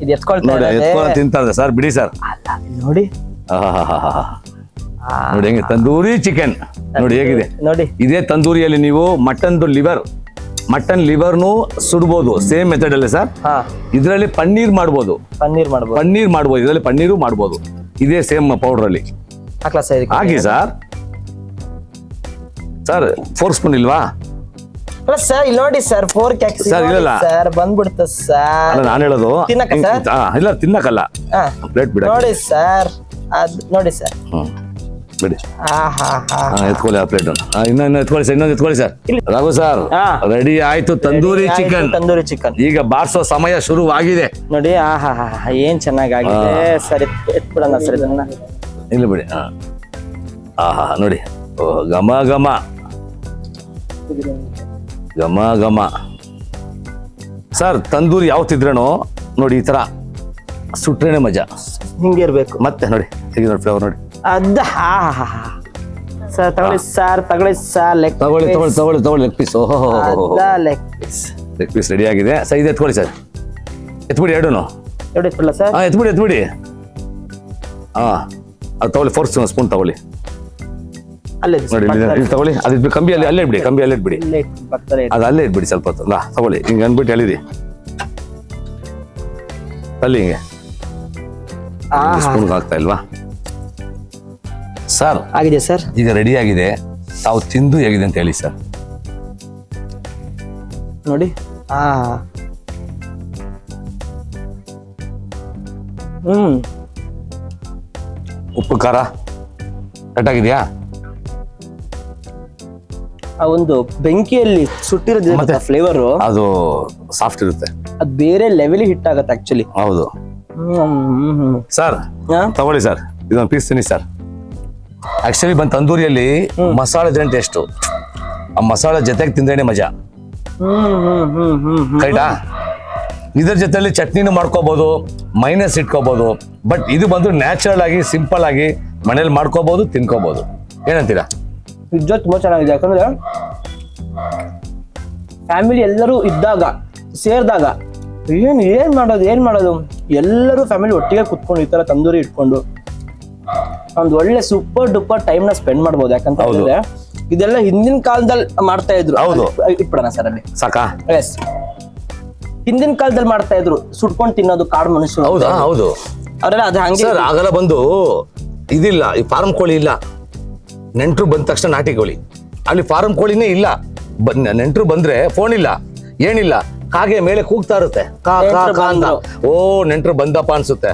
ಇದು ಎತ್ಕೊಳ್ತಾ ನೋಡಿ ಇರೋದೇ. ಎತ್ಕೊಂಡು ತಿಂತಾರೆ ಸರ್ ಬಿಡಿ ಸರ್. ಅಲ್ಲ, ಇಲ್ಲಿ ನೋಡಿ. ಆಹಾಹಾಹಾಹಾ. ಆ, ನೋಡಿ ಹೆಂಗೆ ತಂದೂರಿ ಚಿಕನ್ ನೋಡಿ ಹೇಗಿದೆ. ನೋಡಿ. ಇದೇ ತಂದೂರಿಯಲ್ಲಿ ನೀವು ಮಟನ್ದು ಲಿವರ್ ಮಟನ್ ಲಿವರ್ನು ಸುಡ್ಬೋದು ಸೇಮ್ ಮೆಥಡ್ ಅಲ್ಲೇ ಸರ್. ಹಾ. ಇದರಲ್ಲಿ ಪನ್ನೀರ್ ಮಾಡ್ಬೋದು. ಪನ್ನೀರ್ ಮಾಡ್ಬೋದು. ಪನ್ನೀರ್ ಮಾಡ್ಬೋದು ಇದರಲ್ಲಿ ಪನ್ನೀರು ಮಾಡ್ಬೋದು. ಇದೇ ಸೇಮ್ ಪೌಡರ್ ಅಲ್ಲಿ. ಹಾಕ್ಲಾ ಸರ್ ಹಾಕಿ ಸರ್. ಸರ್ ಫೋರ್ ಸ್ಪೂನ್ ಇಲ್ವಾ? ಅಲ್ಲ ಸರ್ ಇಲ್ಲಿ ನೋಡಿ ಸರ್ ಫೋರ್ ಕ್ಯಾಕ್ ಸರ್ ಇಲ್ಲ ಸರ್ ಬಂದ್ಬಿಡ್ತ ಸರ್ ಅಲ್ಲ ನಾನು ಹೇಳೋದು ತಿನ್ನಕ್ಕ sir? ಇಲ್ಲ ತಿನ್ನಕ್ಕಲ್ಲ. ಹಾ. ಪ್ಲೇಟ್ ಬಿಡ. ನೋಡಿ ಸರ್ ಅದ್ ನೋಡಿ ಸರ್ ಹ್ಮ್. ಬಿಡಿ. ಹಾ ಹಾ ಹಾ ಹಾ, ಎತ್ಕೊಳ್ಳಿ ಆ ಪ್ಲೇಟ್ ಇನ್ನೊಂದು ಇನ್ನೊಂದು ಎತ್ಕೊಳ್ಳಿ ಸರ್ ಇನ್ನೊಂದು ಎತ್ಕೊಳ್ಳಿ ಸರ್ ರಘು ಸರ್ ಹಾ. ರೆಡಿ ಆಯ್ತು ತಂದೂರಿ ಆಯ್ತು, ಚಿಕನ್ ತಂದೂರಿ ಚಿಕನ್ ಈಗ ಬಾರ್ಸೋ ಸಮಯ ಶುರುವಾಗಿದೆ. ನೋಡಿ ಆ ಹಾ ಹಾ ಹಾ, ಏನ್ ಚೆನ್ನಾಗಾಗಿದೆ. ಸರ್ ಎತ್ ಎತ್ಬಿಡೋಣ ಸರ್ ಇದನ್ನ. ಇಲ್ಲಿ ಬಿಡಿ. ಹಾ. ಆಹಾ ನೋಡಿ. ಓ, ಘಮ ಘಮ. ಘಮ ಘಮ. ಸರ್ ತಂದೂರಿ ಯಾವತ್ತಿದ್ರೇನೋ ನೋಡಿ ಈ ತರ. ಸುಟ್ರೇನೆ ಮಜಾ. ಹಿಂಗೆ ಇರ್ಬೇಕು. ಮತ್ತೆ ನೋಡಿ ಹೇಗೆ ನೋಡಿ ಫ್ಲೇವರ್ ನೋಡಿ. ಅದ ಹಾ ಹಾ ಹಾ ಸರ್ ತಗೊಳ್ಳಿ ಸರ್ ತಗೊಳ್ಳಿ ಸರ್ ಲೆಗ್ ತಗೊಳ್ಳಿ ತಗೊಳ್ಳಿ ತಗೊಳ್ಳಿ ತಗೊಳ್ಳಿ ಲೆಗ್ ಪೀಸ್ ಓಹೋ leg piece leg piece ready ಆಗಿದೆ. ಸರ್ ಇದು ಎತ್ಕೊಳ್ಳಿ ಸರ್. ಎತ್ಬಿಡಿ ಎರಡೂ ನೋಡಿ ಎತ್ಬಿಡಲ್ಲ ಸರ್? ಹಾ ಎತ್ಬಿಡಿ ಎತ್ಬಿಡಿ. ಹಾ ಅದು ತಗೊಳ್ಳಿ ಫೋರ್ಸ್ ಸ್ಪೂನ್ ತಗೊಳ್ಳಿ. ಅಲ್ಲೇ ತಗೊಳ್ಳಿ. ಅದು ಕಂಬಿ ಅಲ್ಲಿ ಅಲ್ಲೇ ಬಿಡಿ ಕಂಬಿ ಅಲ್ಲೇ ಬಿಡಿ ಅದು ಅಲ್ಲೇ ಇಟ್ಬಿಡಿ ಸ್ವಲ್ಪ ಹೊತ್ತು. ಲಾ ತಗೊಳ್ಳಿ. ಹಿಂಗೆ ಅಂದ್ಬಿಟ್ಟು ಹೇಳಿದಿ ಅಲ್ಲಿ ಹಿಂಗೆ. ಸ್ಪೂನ್ಗೆ ಆಗ್ತಾ ಇಲ್ವಾ? ಸರ್ ಆಗಿದೆ ಸರ್. ಈಗ ರೆಡಿ ಆಗಿದೆ. ತಾವು ತಿಂದು ಹೇಗಿದೆ ಅಂತ ಹೇಳಿ ಸರ್. ನೋಡಿ. ಹ್ಮ್. ಉಪ್ಪು ಖಾರ? ಕಟ್ಟಾಗಿದೆಯಾ ಆ ಒಂದು ಬೆಂಕಿಯಲ್ಲಿ ಸುಟ್ಟಿರೋದ್ರಿಂದ ಫ್ಲೇವರ್ ಅದು ಸಾಫ್ಟ್ ಇರುತ್ತೆ. ಅದು ಬೇರೆ ಲೆವೆಲ್ ಹಿಟ್ ಆಗುತ್ತೆ ಆಕ್ಚುಲಿ ಹೌದು. ಸರ್ ತಗೊಳ್ಳಿ ಸರ್ ಇದೊಂದು ಪೀಸ್ ತಿನ್ನಿ ಸರ್ ಆಕ್ಚುಲಿ ಬಂದು ತಂದೂರಿಯಲ್ಲಿ ಮಸಾಲೆ ಜನ ಟೇಸ್ಟ್ ಆ ಮಸಾಲೆ ಜೊತೆಗೆ ತಿಂದ್ರೇನೆ ಮಜಾ. ಹ್ಮ್ ಹ್ಮ್ ಹ್ಮ್ ಹ್ಮ್ ಹ್ಮ್. ಕೈಟಾ ಇದ್ರ ಜೊತೆಲಿ ಚಟ್ನಿನೂ ಮಾಡ್ಕೋಬಹುದು ಮೈನಸ್ ಇಟ್ಕೋಬಹುದು ಬಟ್ ಇದು ಬಂದು ನ್ಯಾಚುರಲ್ ಆಗಿ ಸಿಂಪಲ್ ಆಗಿ ಮನೇಲಿ ಮಾಡ್ಕೋಬಹುದು ತಿನ್ಕೋಬಹುದು ಏನಂತೀರಾ? ನಿಜ ತುಂಬಾ ಚೆನ್ನಾಗಿದೆ. ಯಾಕಂದ್ರೆ ಫ್ಯಾಮಿಲಿ ಎಲ್ಲರೂ ಇದ್ದಾಗ ಸೇರಿದಾಗ ಏನ್ ಏನ್ ಮಾಡೋದು ಏನ್ ಮಾಡೋದು? ಎಲ್ಲರೂ ಫ್ಯಾಮಿಲಿ ಒಟ್ಟಿಗೆ ಕುತ್ಕೊಂಡು ಈ ತರ ತಂದೂರಿ ಇಟ್ಕೊಂಡು ಒಂದು ಒಳ್ಳೆ ಸೂಪರ್ ಡೂಪರ್ ಟೈಮ್ನ ಸ್ಪೆಂಡ್ ಮಾಡ್ಬೋದು. ಯಾಕಂತ. ಹೇಳಿದ್ರೆ ಇದೆಲ್ಲ ಹಿಂದಿನ ಕಾಲದಲ್ಲಿ ಮಾಡ್ತಾ ಇದ್ರು. ಹೌದು. ಇಟ್ಬಿಡೋಣ ಸರ್ ಅಲ್ಲಿ. ಸಾಕಾ? ಎಸ್ ಹಿಂದಿನ ಕಾಲದಲ್ಲಿ ಮಾಡ್ತಾ ಇದ್ರು. ಸುಟ್ಕೊಂಡು ತಿನ್ನೋದು ಕಾಡು ಮನುಷ್ಯ ಹೌದಾ? ಹೌದು. ಅವರೆಲ್ಲ ಅದು ಹಂಗೆ ಆಗಲ್ಲ ಬಂದು ಇದಿಲ್ಲ ಈ ಫಾರ್ಮ್ ಕೋಳಿ ಇಲ್ಲ. ನೆಂಟ್ರು ಬಂದ ತಕ್ಷಣ ನಾಟಿ ಕೋಳಿ. ಅಲ್ಲಿ ಫಾರಂ ಕೋಳಿನೇ ಇಲ್ಲ. ನೆಂಟರು ಬಂದ್ರೆ ಫೋನ್ ಇಲ್ಲ ಏನಿಲ್ಲ ಕಾಗೆ ಮೇಲೆ ಕೂಗ್ತಾ ಇರುತ್ತೆ. ಕಾ ಕಾ ಕಾ ಅಂತ. ಓ ನೆಂಟರು ಬಂದಪ್ಪ ಅನ್ಸುತ್ತೆ.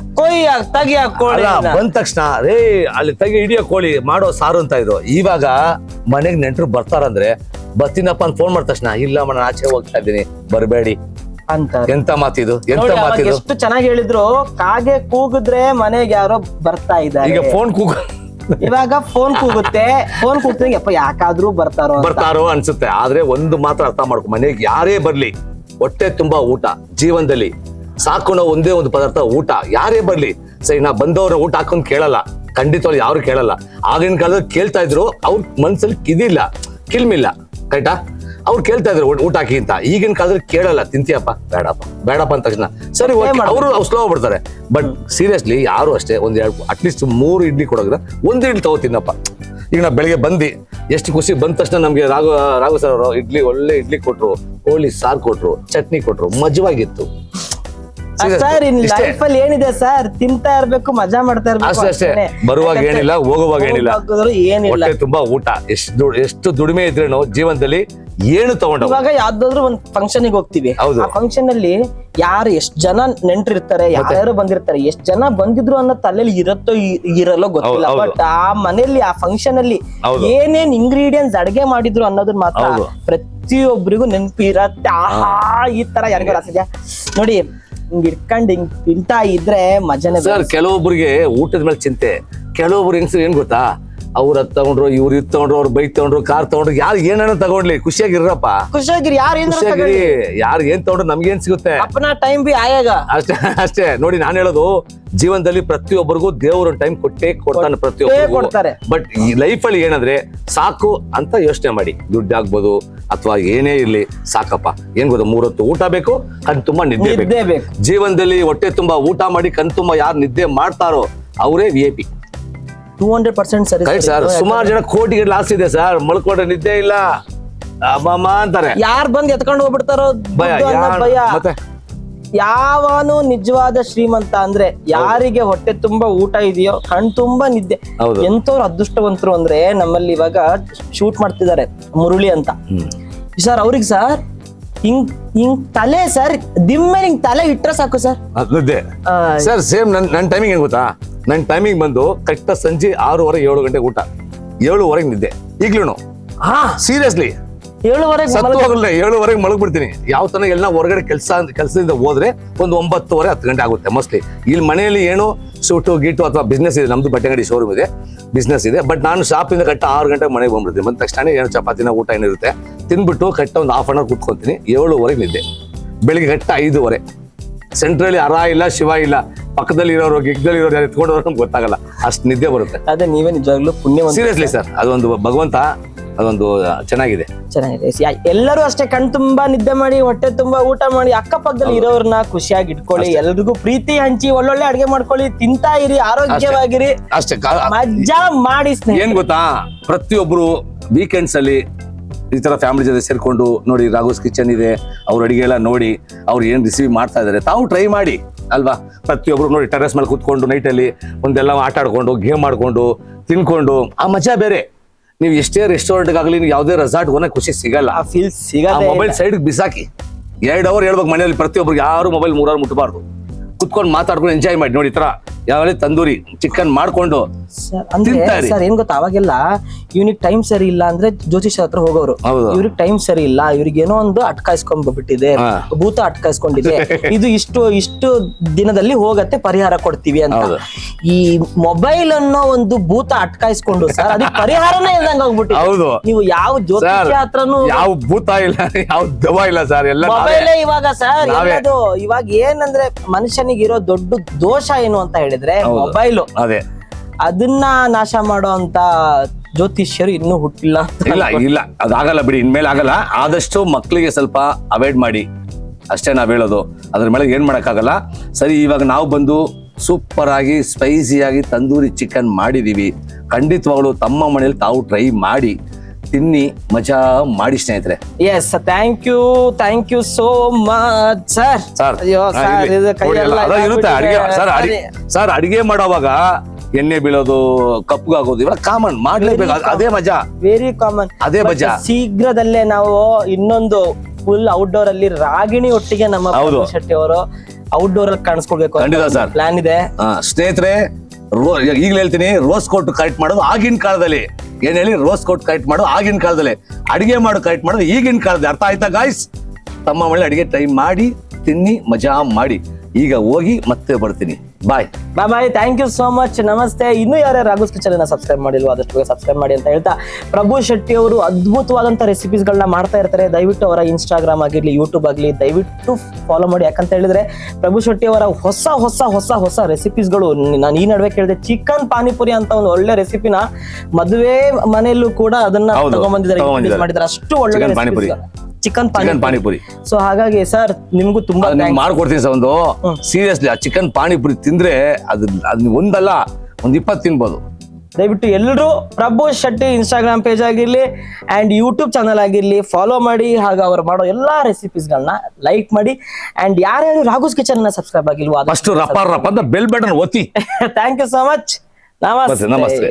ಬಂದ ತಕ್ಷಣ ರೇ ಅಲ್ಲಿ ತೆಗಿ ಹಿಡಿಯೋ ಕೋಳಿ ಮಾಡೋ ಸಾರು ಅಂತ ಇದ್ರು ಇವಾಗ ಮನೆಗ್ ನೆಂಟರು ಬರ್ತಾರಂದ್ರೆ ಬರ್ತೀನಪ್ಪ ಅಂತ ಫೋನ್ ಮಾಡಿದ ತಕ್ಷಣ ಇಲ್ಲ ಮನ ಆಚೆ ಹೋಗ್ತಾ ಇದ್ದೀನಿ ಬರಬೇಡಿ. ಅಂತ ಎಂತ ಮಾತಿದು ಎಂತ ಮಾತಿದು ಎಷ್ಟು ಚೆನ್ನಾಗಿ ಹೇಳಿದ್ರು ಕಾಗೆ ಕೂಗಿದ್ರೆ ಮನೆಗೆ ಯಾರೋ ಬರ್ತಾ ಇದ್ದಾರೆ. ಈಗ ಫೋನ್ ಕೂಗ ಇವಾಗ ಫೋನ್ ಕೂಗುತ್ತೆ. ಫೋನ್ ಕೂಗ್ತಂಗೆ ಯಪ್ಪ, ಯಾಕಾದ್ರೂ ಬರ್ತಾರೋ. ಬರ್ತಾರೋ ಅನ್ಸುತ್ತೆ. ಆದ್ರೆ ಒಂದು ಮಾತ್ರ ಅರ್ಥ ಮಾಡ್ಕೊ ಮನೆಗೆ ಯಾರೇ ಬರ್ಲಿ, ಹೊಟ್ಟೆ ತುಂಬಾ ಊಟ ಜೀವನದಲ್ಲಿ. ಸಾಕೋಣ ಒಂದೇ ಒಂದು ಪದಾರ್ಥ ಊಟ. ಯಾರೇ ಬರ್ಲಿ, ಸರಿ, ನಾ ಬಂದವ್ರ ಊಟ ಹಾಕೊಂಡ್ ಕೇಳಲ್ಲ. ಖಂಡಿತವಾಗಿ ಯಾರು ಕೇಳಲ್ಲ. ಆಗಿನ ಕಾಲದಲ್ಲಿ ಕೇಳ್ತಾ ಇದ್ರು, ಅವ್ರ ಮನ್ಸಲ್ಲಿ ಕಿದಿಲ್ಲ ಕಿಲ್ಮಿಲ್ಲ. ಕರೆಕ್ಟಾ ಅವ್ರು ಕೇಳ್ತಾ ಇದ್ರು ಊಟ ಹಾಕಿ ಅಂತ. ಈಗಿನ ಕಾಲದಲ್ಲಿ ಕೇಳಲ್ಲ ತಿಂತೀಯಪ್ಪ ಬೇಡಪ್ಪ ಬೇಡಪ್ಪ ಅಂದ ತಕ್ಷಣ. ಸರಿ. ಅವರು ಸ್ಲೋ ಬಿಡ್ತಾರೆ ಬಟ್ ಸೀರಿಯಸ್ಲಿ ಯಾರು ಅಷ್ಟೇ ಒಂದ್ ಎರಡು ಅಟ್ಲೀಸ್ಟ್ ಮೂರು ಇಡ್ಲಿ ಕೊಡೋದ್ರ ಒಂದ್ ಇಡ್ಲಿ ತಗೋತೀನಪ್ಪ ಈಗ ನಾ ಬೆಳಿಗ್ಗೆ ಬಂದು ಎಷ್ಟು ಖುಷಿ ಬಂದ ತಕ್ಷಣ ನಮಗೆ ರಾಘು ರಾಘು ಸರ್ ಅವರು ಇಡ್ಲಿ ಒಳ್ಳೆ ಇಡ್ಲಿ ಕೊಟ್ರು ಕೋಳಿ ಸಾರು ಕೊಟ್ರು ಚಟ್ನಿ ಕೊಟ್ರು ಮಜವಾಗಿತ್ತು. ಸರ್ ಇನ್ ಲೈಫ್ ಅಲ್ಲಿ ಏನಿದೆ ಸರ್ ತಿಂತಾ ಇರ್ಬೇಕು ಮಜಾ ಮಾಡ್ತಾ ಇರ್ಬೇಕು ಅಷ್ಟೇ ಅಷ್ಟೇ. ಬರುವಾಗ ಏನಿಲ್ಲ ಹೋಗುವಾಗ ಏನಿಲ್ಲ. ಏನಿಲ್ಲ. ತುಂಬಾ ಊಟ. ಎಷ್ಟು ಎಷ್ಟು ದುಡಿಮೆ ಇದ್ರೇನು ಜೀವನದಲ್ಲಿ ಏನು ತಗೊಂಡು ಇವಾಗ ಯಾವ್ದಾದ್ರು ಒಂದ್ ಫಂಕ್ಷನ್ ಹೋಗ್ತೀವಿ. ಹೌದು. ಆ ಫಂಕ್ಷನ್ ಅಲ್ಲಿ ಯಾರು ಎಷ್ಟ್ ಜನ ನೆಂಟ್ರಿರ್ತಾರೆ ಯಾರ್ಯಾರು ಬಂದಿರ್ತಾರೆ ಎಷ್ಟ್ ಜನ ಬಂದಿದ್ರು ಅನ್ನೋ ತಲೆಯಲ್ಲಿ ಇರತ್ತೋ ಇ- ಇರಲ್ಲೋ ಗೊತ್ತಿಲ್ಲ. ಹೌದು, ಹೌದು. ಬಟ್ ಆ ಮನೆಯಲ್ಲಿ ಆ ಫಂಕ್ಷನ್ ಅಲ್ಲಿ ಹೌದು. ಏನೇನ್ ಇಂಗ್ರೀಡಿಯೆಂಟ್ಸ್ ಅಡಿಗೆ ಮಾಡಿದ್ರು ಅನ್ನೋದನ್ನ ಮಾತ್ರ ಹೌದು. ಪ್ರತಿಯೊಬ್ಬರಿಗೂ ನೆನಪಿರತ್ತೆ. ಆಹಾ ಈ ತರ ಯಾರಿಗೂ ಅಸಿದ್ಯಾ ನೋಡಿ ಹಿಂಗ್ ಇಟ್ಕೊಂಡ್ ಹಿಂಗ್ ತಿಂತಾ ಇದ್ರೆ ಮಜಾನೆ ಸರ್ ಕೆಲವೊಬ್ಬರಿಗೆ ಊಟದ ಮೇಲೆ ಚಿಂತೆ. ಕೆಲವೊಬ್ರು ಹೆಂಗಸರು ಏನ್ ಗೊತ್ತಾ? ಅವ್ರ ಅದ್ ತಗೊಂಡ್ರು ಇವ್ರ ಇದ್ ತಗೊಂಡ್ರು ಅವ್ರು ಬೈಕ್ ತಗೊಂಡ್ರು ಕಾರ್ ತಗೊಂಡ್ರು ಯಾರು ಏನೇನೋ ತಗೊಂಡ್ಲಿ? ಖುಷಿಯಾಗಿರಪ್ಪ ಖುಷಿಯಾಗಿರಿ ಯಾರು ಏನ್ ಖುಷಿಯಾಗಿರಿ. ಯಾರು ಏನ್ ತಗೊಂಡ್ರು ನಮ್ಗೇನ್ ಸಿಗುತ್ತೆ? ಅಪ್ಪನ ಟೈಮ್ ಬಿ ಆಯಾಗ. ಅಷ್ಟೇ ಅಷ್ಟೇ. ನೋಡಿ ನಾನು ಹೇಳೋದು ಜೀವನದಲ್ಲಿ ಪ್ರತಿಯೊಬ್ಬರಿಗೂ ದೇವರು ಟೈಮ್ ಕೊಟ್ಟೇ ಕೊಡ್ತಾನೆ ಪ್ರತಿಯೊಬ್ಬರು ಪ್ರತಿಯೊಬ್ಬರಿಗೂ. ಕೊಡ್ತಾರೆ. ಬಟ್ ಈ ಲೈಫ್ ಅಲ್ಲಿ ಏನಂದ್ರೆ ಸಾಕು ಅಂತ ಯೋಚನೆ ಮಾಡಿ. ದುಡ್ಡು ಆಗ್ಬೋದು ಅಥವಾ ಏನೇ ಇರ್ಲಿ ಸಾಕಪ್ಪ. ಏನ್ ಗೊತ್ತಾ ಮೂರೊತ್ತು ಊಟ ಬೇಕು ಕಣ್ ತುಂಬಾ ನಿದ್ದೆ ನಿದ್ದೆ ಬೇಕು. ಬೇಕು. ಜೀವನದಲ್ಲಿ ಹೊಟ್ಟೆ ತುಂಬಾ ಊಟ ಮಾಡಿ ಕಣ್ ತುಂಬಾ ಯಾರು ನಿದ್ದೆ ಮಾಡ್ತಾರೋ ಅವರೇ V P two hundred percent ಸರಿ ಕರೆಕ್ಟ್ ಸರ್ ಸುಮಾರು ಜನ ಕೋಟಿಗೆ ಲಾಸ್ ಇದೆ ಸರ್ ಮಲ್ಕೊಂಡ್ರೆ ನಿದ್ದೆ ಇಲ್ಲ. ಅಮ್ಮಮ್ಮ ಅಂತಾರೆ. ಯಾರ್ ಬಂದು ಎತ್ಕೊಂಡು ಹೋಗ್ಬಿಡ್ತಾರೋ ಭಯ ಯಾರ್- ಭಯ. ಮತ್ತೆ? ಯಾವನು ನಿಜವಾದ ಶ್ರೀಮಂತ ಅಂದ್ರೆ ಯಾರಿಗೆ ಹೊಟ್ಟೆ ತುಂಬಾ ಊಟ ಇದೆಯೋ ಕಣ್ ತುಂಬಾ ನಿದ್ದೆ. ಹೌದು. ಎಂತವ್ರು ಅದೃಷ್ಟವಂತರು ಅಂದ್ರೆ ನಮ್ಮಲ್ಲಿ ಇವಾಗ ಶೂಟ್ ಮಾಡ್ತಿದ್ದಾರೆ ಮುರುಳಿ ಅಂತ. ಸರ್ ಅವ್ರಿಗೆ ಸರ್ ಹಿಂಗ್ ಹಿಂಗ್ ತಲೆ ಸರ್ ದಿಮ್ಮೆ ಹಿಂಗ್ ತಲೆ ಇಟ್ರೆ ಸಾಕು ಸರ್. ಅದೇ ಸರ್ ಸೇಮ್ ನನ್ ನನ್ನ ಟೈಮಿಂಗ್ ಗೊತ್ತಾ? ನನ್ನ ಟೈಮಿಂಗ್ ಬಂದು ಕರೆಕ್ಟ್ ಸಂಜೆ ಆರೂವರೆ ಏಳು ಗಂಟೆ ಊಟ. ಏಳುವರೆಗೆ ನಿದ್ದೆ. ಈಗ್ಲೂ ಹಾ. ಸೀರಿಯಸ್ಲಿ ಏಳುವರೆಗೆ ಸತ್ತು ಹೋಗಲ್ಲ ಏಳುವರೆಗೆ ಮಲಗ್ಬಿಡ್ತೀನಿ. ಯಾವ ತನ ಎಲ್ಲ ಹೊರಗಡೆ ಕೆಲಸ ಕೆಲಸದಿಂದ ಹೋದ್ರೆ ಒಂದು ಒಂಬತ್ತುವರೆ ಹತ್ತು ಗಂಟೆ ಆಗುತ್ತೆ ಮೋಸ್ಟ್ಲಿ ಇಲ್ಲಿ ಮನೆಯಲ್ಲಿ ಏನು ಸೂಟು ಗೀಟು ಅಥವಾ ಬಿಸ್ನೆಸ್ ಇದೆ ನಮ್ದು ಬಟ್ಟೆ ಅಂಗಡಿ ಶೋರೂಮ್ ಇದೆ ಬಿಸ್ನೆಸ್ ಇದೆ. ಬಟ್ ನಾನು ಶಾಪಿಂದ ಕಟ್ಟ ಆರು ಗಂಟೆಗೆ ಮನೆಗೆ ಬಂದ್ಬಿಡ್ತೀನಿ. ಬಂದ ತಕ್ಷಣ ಏನು ಚಪಾತಿನ ಊಟ ಏನಿರುತ್ತೆ ತಿಂದ್ಬಿಟ್ಟು ಕಟ್ಟ ಒಂದು ಹಾಫ್ ಅನ್ ಅವರ್ ಕುತ್ಕೊತೀನಿ. ಏಳುವರೆಗೆ ನಿದ್ದೆ. ಬೆಳಿಗ್ಗೆ ಕಟ್ಟ ಐದೂವರೆ. ಸೆಂಟ್ರಲ್ಲಿ ಅರ ಇಲ್ಲ ಶಿವ ಇಲ್ಲ. ಪಕ್ಕದಲ್ಲಿ ಇರೋರು ಗಿಗ್ದಲ್ಲಿ ಇರೋರು ಯಾರು ಎತ್ಕೊಂಡವ್ರು ನಮ್ಗೆ ಗೊತ್ತಾಗಲ್ಲ. ಅಷ್ಟು ನಿದ್ದೆ ಬರುತ್ತೆ. ಅದೇ ನೀವೇ ನಿಜವಾಗ್ಲೂ ಪುಣ್ಯ ಸೀರಿಯಸ್ಲಿ ಸರ್ ಅದೊಂದು ಭಗವಂತ ಅದೊಂದು ಚೆನ್ನಾಗಿದೆ. ಚೆನ್ನಾಗಿದೆ. ಯಾ- ಎಲ್ಲರೂ ಅಷ್ಟೇ ಕಣ್ ತುಂಬಾ ನಿದ್ದೆ ಮಾಡಿ ಹೊಟ್ಟೆ ತುಂಬಾ ಊಟ ಮಾಡಿ ಅಕ್ಕಪಕ್ಕದಲ್ಲಿ ಇರೋರ್ನ ಖುಷಿಯಾಗಿ ಇಟ್ಕೊಳ್ಳಿ. ಎಲ್ರಿಗೂ ಪ್ರೀತಿ ಹಂಚಿ ಒಳ್ಳೊಳ್ಳೆ ಅಡಿಗೆ ಮಾಡ್ಕೊಳ್ಳಿ ತಿಂತಾ ಇರಿ ಆರೋಗ್ಯವಾಗಿರಿ. ಅಷ್ಟೇ. ಕಾ- ಮಜಾ ಮಾಡಿ ಸ್ನೇಹಿತರೆ. ಏನ್ ಗೊತ್ತಾ? ಪ್ರತಿಯೊಬ್ರು ವೀಕೆಂಡ್ಸ್ ಅಲ್ಲಿ ಈ ಥರ ಫ್ಯಾಮಿಲಿ ಜೊತೆ ಸೇರಿಕೊಂಡು ನೋಡಿ ರಾಘೋಸ್ ಕಿಚನ್ ಇದೆ ಅವ್ರ ಅಡುಗೆ ಎಲ್ಲ ನೋಡಿ ಅವ್ರು ಏನು ರಿಸೀವ್ ಮಾಡ್ತಾ ಇದ್ದಾರೆ ತಾವು ಟ್ರೈ ಮಾಡಿ ಅಲ್ವಾ? ಪ್ರತಿಯೊಬ್ಬರು ನೋಡಿ ಟೆರೆಸ್ ಮೇಲೆ ಕೂತ್ಕೊಂಡು ನೈಟಲ್ಲಿ ಒಂದೆಲ್ಲ ಆಟ ಆಡ್ಕೊಂಡು ಗೇಮ್ ಮಾಡಿಕೊಂಡು ತಿನ್ಕೊಂಡು ಆ ಮಜಾ ಬೇರೆ. ನೀವು ಎಷ್ಟೇ ರೆಸ್ಟೋರೆಂಟ್ಗಾಗಲಿ ನೀವು ಯಾವುದೇ ರೆಸಾರ್ಟ್ ಹೋಗೋಣ ಖುಷಿ ಸಿಗಲ್ಲ. ಆ ಫೀಲ್ ಆ ಮೊಬೈಲ್ ಸೈಡ್ಗೆ ಬಿಸಾಕಿ. ಎರಡು ಅವರ್ ಹೇಳ್ಬೇಕು ಮನೆಯಲ್ಲಿ ಪ್ರತಿಯೊಬ್ಬರು ಯಾರು ಮೊಬೈಲ್ ಮೂರಾರು ಮುಟ್ಟಬಾರ್ದು ಕುತ್ಕೊಂಡು ಮಾತಾಡ್ಕೊಂಡು ಎಂಜಾಯ್ ಮಾಡಿ ನೋಡಿ ಈ ತರ ಯಾವಾಗಲೇ ತಂದೂರಿ ಚಿಕನ್ ಮಾಡ್ಕೊಂಡು ಸರ್, ಅಂದ್ರೆ ಸರ್ ಏನ್ ಗೊತ್ತಾ ಅವಾಗೆಲ್ಲ ಇವ್ನಿಗೆ ಟೈಮ್ ಸರಿ ಇಲ್ಲ ಅಂದ್ರೆ ಜ್ಯೋತಿಷ ಹತ್ರ ಹೋಗೋರು ಹೌದು. ಇವ್ರಿಗೆ ಟೈಮ್ ಸರಿ ಇಲ್ಲ ಇವ್ರಿಗೆ ಏನೋ ಒಂದು ಅಟ್ಕಾಯಿಸ್ಕೊಂಡ್ಬಿಟ್ಟಿದೆ ಹಾ. ಭೂತ ಅಟ್ಕಾಯಿಸ್ಕೊಂಡಿದೆ ಇದು ಇಷ್ಟು ಇಷ್ಟು ದಿನದಲ್ಲಿ ಹೋಗತ್ತೆ ಪರಿಹಾರ ಕೊಡ್ತೀವಿ ಅಂತ ಹೌದು. ಈ ಮೊಬೈಲ್ ಅನ್ನೋ ಒಂದು ಭೂತ ಅಟ್ಕಾಯಿಸ್ಕೊಂಡು ಸರ್ ಅದಕ್ಕೆ ಪರಿಹಾರನೇ ಇಲ್ದಂಗ ಹೋಗ್ಬಿಟ್ಟು ಹೌದು. ನೀವು ಯಾವ ಜ್ಯೋತಿಷ್ಯ ಜ್ಯೋತಿಷ ಹತ್ರನು ಯಾವ ಭೂತ ಇಲ್ಲ ಯಾವ ದವ ಇಲ್ಲ ಸರ್ ಎಲ್ಲ. ಮೊಬೈಲೇ ಇವಾಗ ಸರ್ ಅದು ಇವಾಗ ಏನಂದ್ರೆ ಮನುಷ್ಯನಿಗೆ ಇರೋ ದೊಡ್ಡ ದೋಷ ಏನು ಅಂತ ಹೇಳಿದ್ರೆ ಮೊಬೈಲ್. ಅದೇ. ಅದನ್ನ ನಾಶ ಮಾಡೋ ಅಂತ ಜ್ಯೋತಿಷ್ಯರು ಇನ್ನೂ ಹುಟ್ಟಿಲ್ಲ ಇಲ್ಲ ಇಲ್ಲ ಅದಾಗಲ್ಲ ಬಿಡಿ ಇನ್ಮೇಲೆ ಆಗಲ್ಲ. ಆದಷ್ಟು ಮಕ್ಕಳಿಗೆ ಸ್ವಲ್ಪ ಅವಾಯ್ಡ್ ಮಾಡಿ. ಅಷ್ಟೇ ನಾವ್ ಹೇಳೋದು. ಅದ್ರ ಮೇಲೆ ಏನ್ ಮಾಡಕ್ಕಾಗಲ್ಲ. ಸರಿ ಇವಾಗ ನಾವು ಬಂದು ಸೂಪರ್ ಆಗಿ ಸ್ಪೈಸಿ ಆಗಿ ತಂದೂರಿ ಚಿಕನ್ ಮಾಡಿದೀವಿ. ಖಂಡಿತವಾಗ್ಲು ತಮ್ಮ ಮನೇಲಿ ತಾವು ಟ್ರೈ ಮಾಡಿ ತಿನ್ನಿ ಮಜಾ ಮಾಡಿ ಸ್ನೇಹಿತರೆ. Yes thank you thank you so much sir sir ಅಯ್ಯೋ ಸರ್ ಇದು ಕೈಯೆಲ್ಲ ಅದ ಇರುತ್ತೆ ಅಡಿಗೆ ಸರ್ ಅಡಿಗೆ. ಸರ್ ಅಡಿಗೆ ಮಾಡೋವಾಗ ಎಣ್ಣೆ ಬೀಳೋದು ಕಪ್ಪಗಾಗೋದು ಇವಾಗ ಕಾಮನ್ ಮಾಡ್ಲೇಬೇಕು ಅದ್- ಮಜಾ. ವೆರಿ ಕಾಮನ್ ಅದೇ ಮಜಾ. ಶೀಘ್ರದಲ್ಲೇ ನಾವು ಇನ್ನೊಂದು ಫುಲ್ ಔಟ್ಡೋರ್ ಅಲ್ಲಿ ರಾಗಿಣಿ ಒಟ್ಟಿಗೆ ನಮ್ಮ. ಶೆಟ್ಟಿ ಅವರು ಔಟ್ಡೋರ್ ಅಲ್ಲಿ ಕಾಣಿಸ್ಕೊಳ್ಬೇಕು ಖಂಡಿತ ಸರ್. ಪ್ಲಾನ್ ಇದೆ. ಸ್ನೇಹಿತರೆ ರೋ ಈಗಲೇ ಹೇಳ್ತೀನಿ ರೋಸ್ ಕೋಟ್ ಕರೆಕ್ಟ್ ಮಾಡೋದು ಆಗಿನ ಕಾಲದಲ್ಲಿ. ಏನ್ ಹೇಳಿ ರೋಸ್ ಕೋಟ್ ಕರೆಕ್ಟ್ ಮಾಡೋದು ಆಗಿನ ಕಾಲದಲ್ಲಿ. ಅಡಿಗೆ ಮಾಡು ಕರೆಕ್ಟ್ ಮಾಡೋದು ಈಗಿನ ಕಾಲದಲ್ಲಿ. ಅರ್ಥ ಆಯ್ತಾ ಗಾಯ್ಸ್ ತಮ್ಮ ಒಳ್ಳೆ ಅಡಿಗೆ ಟ್ರೈ ಮಾಡಿ ತಿನ್ನಿ ಮಜಾ ಮಾಡಿ. ಈಗ ಹೋಗಿ ಮತ್ತೆ ಬರ್ತೀನಿ. Bye bye bye thank you so much ನಮಸ್ತೆ ಇನ್ನೂ ಯಾರ್ಯಾರು ರಾಘುಸ್ ಕಿಚನ್ ಅನ್ನ ಸಬ್ಸ್ಕ್ರೈಬ್ ಮಾಡಿಲ್ವೋ ಆದಷ್ಟು ಬೇಗ ಸಬ್ಸ್ಕ್ರೈಬ್ ಮಾಡಿ ಅಂತ ಹೇಳ್ತಾ ಪ್ರಭು ಶೆಟ್ಟಿ ಅವರು ಅದ್ಭುತವಾದಂಥ ರೆಸಿಪೀಸ್ಗಳನ್ನ ಮಾಡ್ತಾ ಇರ್ತಾರೆ. ದಯವಿಟ್ಟು ಅವರ ಇನ್ಸ್ಟಾಗ್ರಾಮ್ ಆಗಿರ್ಲಿ ಯೂಟ್ಯೂಬ್ ಆಗಲಿ ದಯವಿಟ್ಟು ಫಾಲೋ ಮಾಡಿ. ಯಾಕಂತ ಹೇಳಿದ್ರೆ ಪ್ರಭು ಶೆಟ್ಟಿ ಅವರ ಹೊಸ ಹೊಸ ಹೊಸ ಹೊಸ ರೆಸಿಪೀಸ್ಗಳು ನಾನು ಈ ನಡುವೆ ಕೇಳಿದೆ ಚಿಕನ್ ಪಾನಿಪುರಿ ಅಂತ ಒಂದು ಒಳ್ಳೆ ರೆಸಿಪಿನ ಮದುವೆ ಮನೆಯಲ್ಲೂ ಕೂಡ ಅದನ್ನ ತಗೊಂಡ್ಬಂದಿದ್ದಾರೆ ಮಾಡಿದ್ದಾರೆ. ಅಷ್ಟು ಒಳ್ಳೆ panipuri. Chicken chicken panipuri. So ಹಾಗಾಗಿ ಸರ್ ನಿಮ್ಗೂ ತುಂಬಾ. ಮಾಡ್ಕೊಡ್ತೀನಿ ಸರ್ ಒಂದು. ಸೀರಿಯಸ್ಲಿ ಆ ಚಿಕನ್ ಪಾನಿಪುರಿ ತಿಂದ್ರೆ ಅದು ಅದ್ ಒಂದಲ್ಲ ಒಂದ್ ಇಪ್ಪತ್ತು ತಿನ್ಬೋದು. ದಯವಿಟ್ಟು ಎಲ್ಲರೂ ಪ್ರಭು ಶೆಟ್ಟಿ ಇನ್ಸ್ಟಾಗ್ರಾಮ್ ಪೇಜ್ ಆಗಿರ್ಲಿ ಅಂಡ್ ಯೂಟ್ಯೂಬ್ ಚಾನಲ್ ಆಗಿರ್ಲಿ ಫಾಲೋ ಮಾಡಿ ಹಾಗೂ ಅವ್ರು ಮಾಡೋ ಎಲ್ಲಾ ರೆಸಿಪೀಸ್ಗಳನ್ನ ಲೈಕ್ ಮಾಡಿ ಅಂಡ್ ಯಾರ್ಯಾರು ರಾಘುಸ್ ಕಿಚನ್ನ ಸಬ್ಸ್ಕ್ರೈಬ್ ಆಗಿಲ್ವಾ ಫಸ್ಟ್ ರಪ್ಪ ರಪ್ಪ ಅಂತ ಬೆಲ್ ಬಟನ್ ಒತ್ತಿ. ಥ್ಯಾಂಕ್ ಯು ಸೋ ಮಚ್ ನಮಸ್ತೆ. ನಮಸ್ತೆ.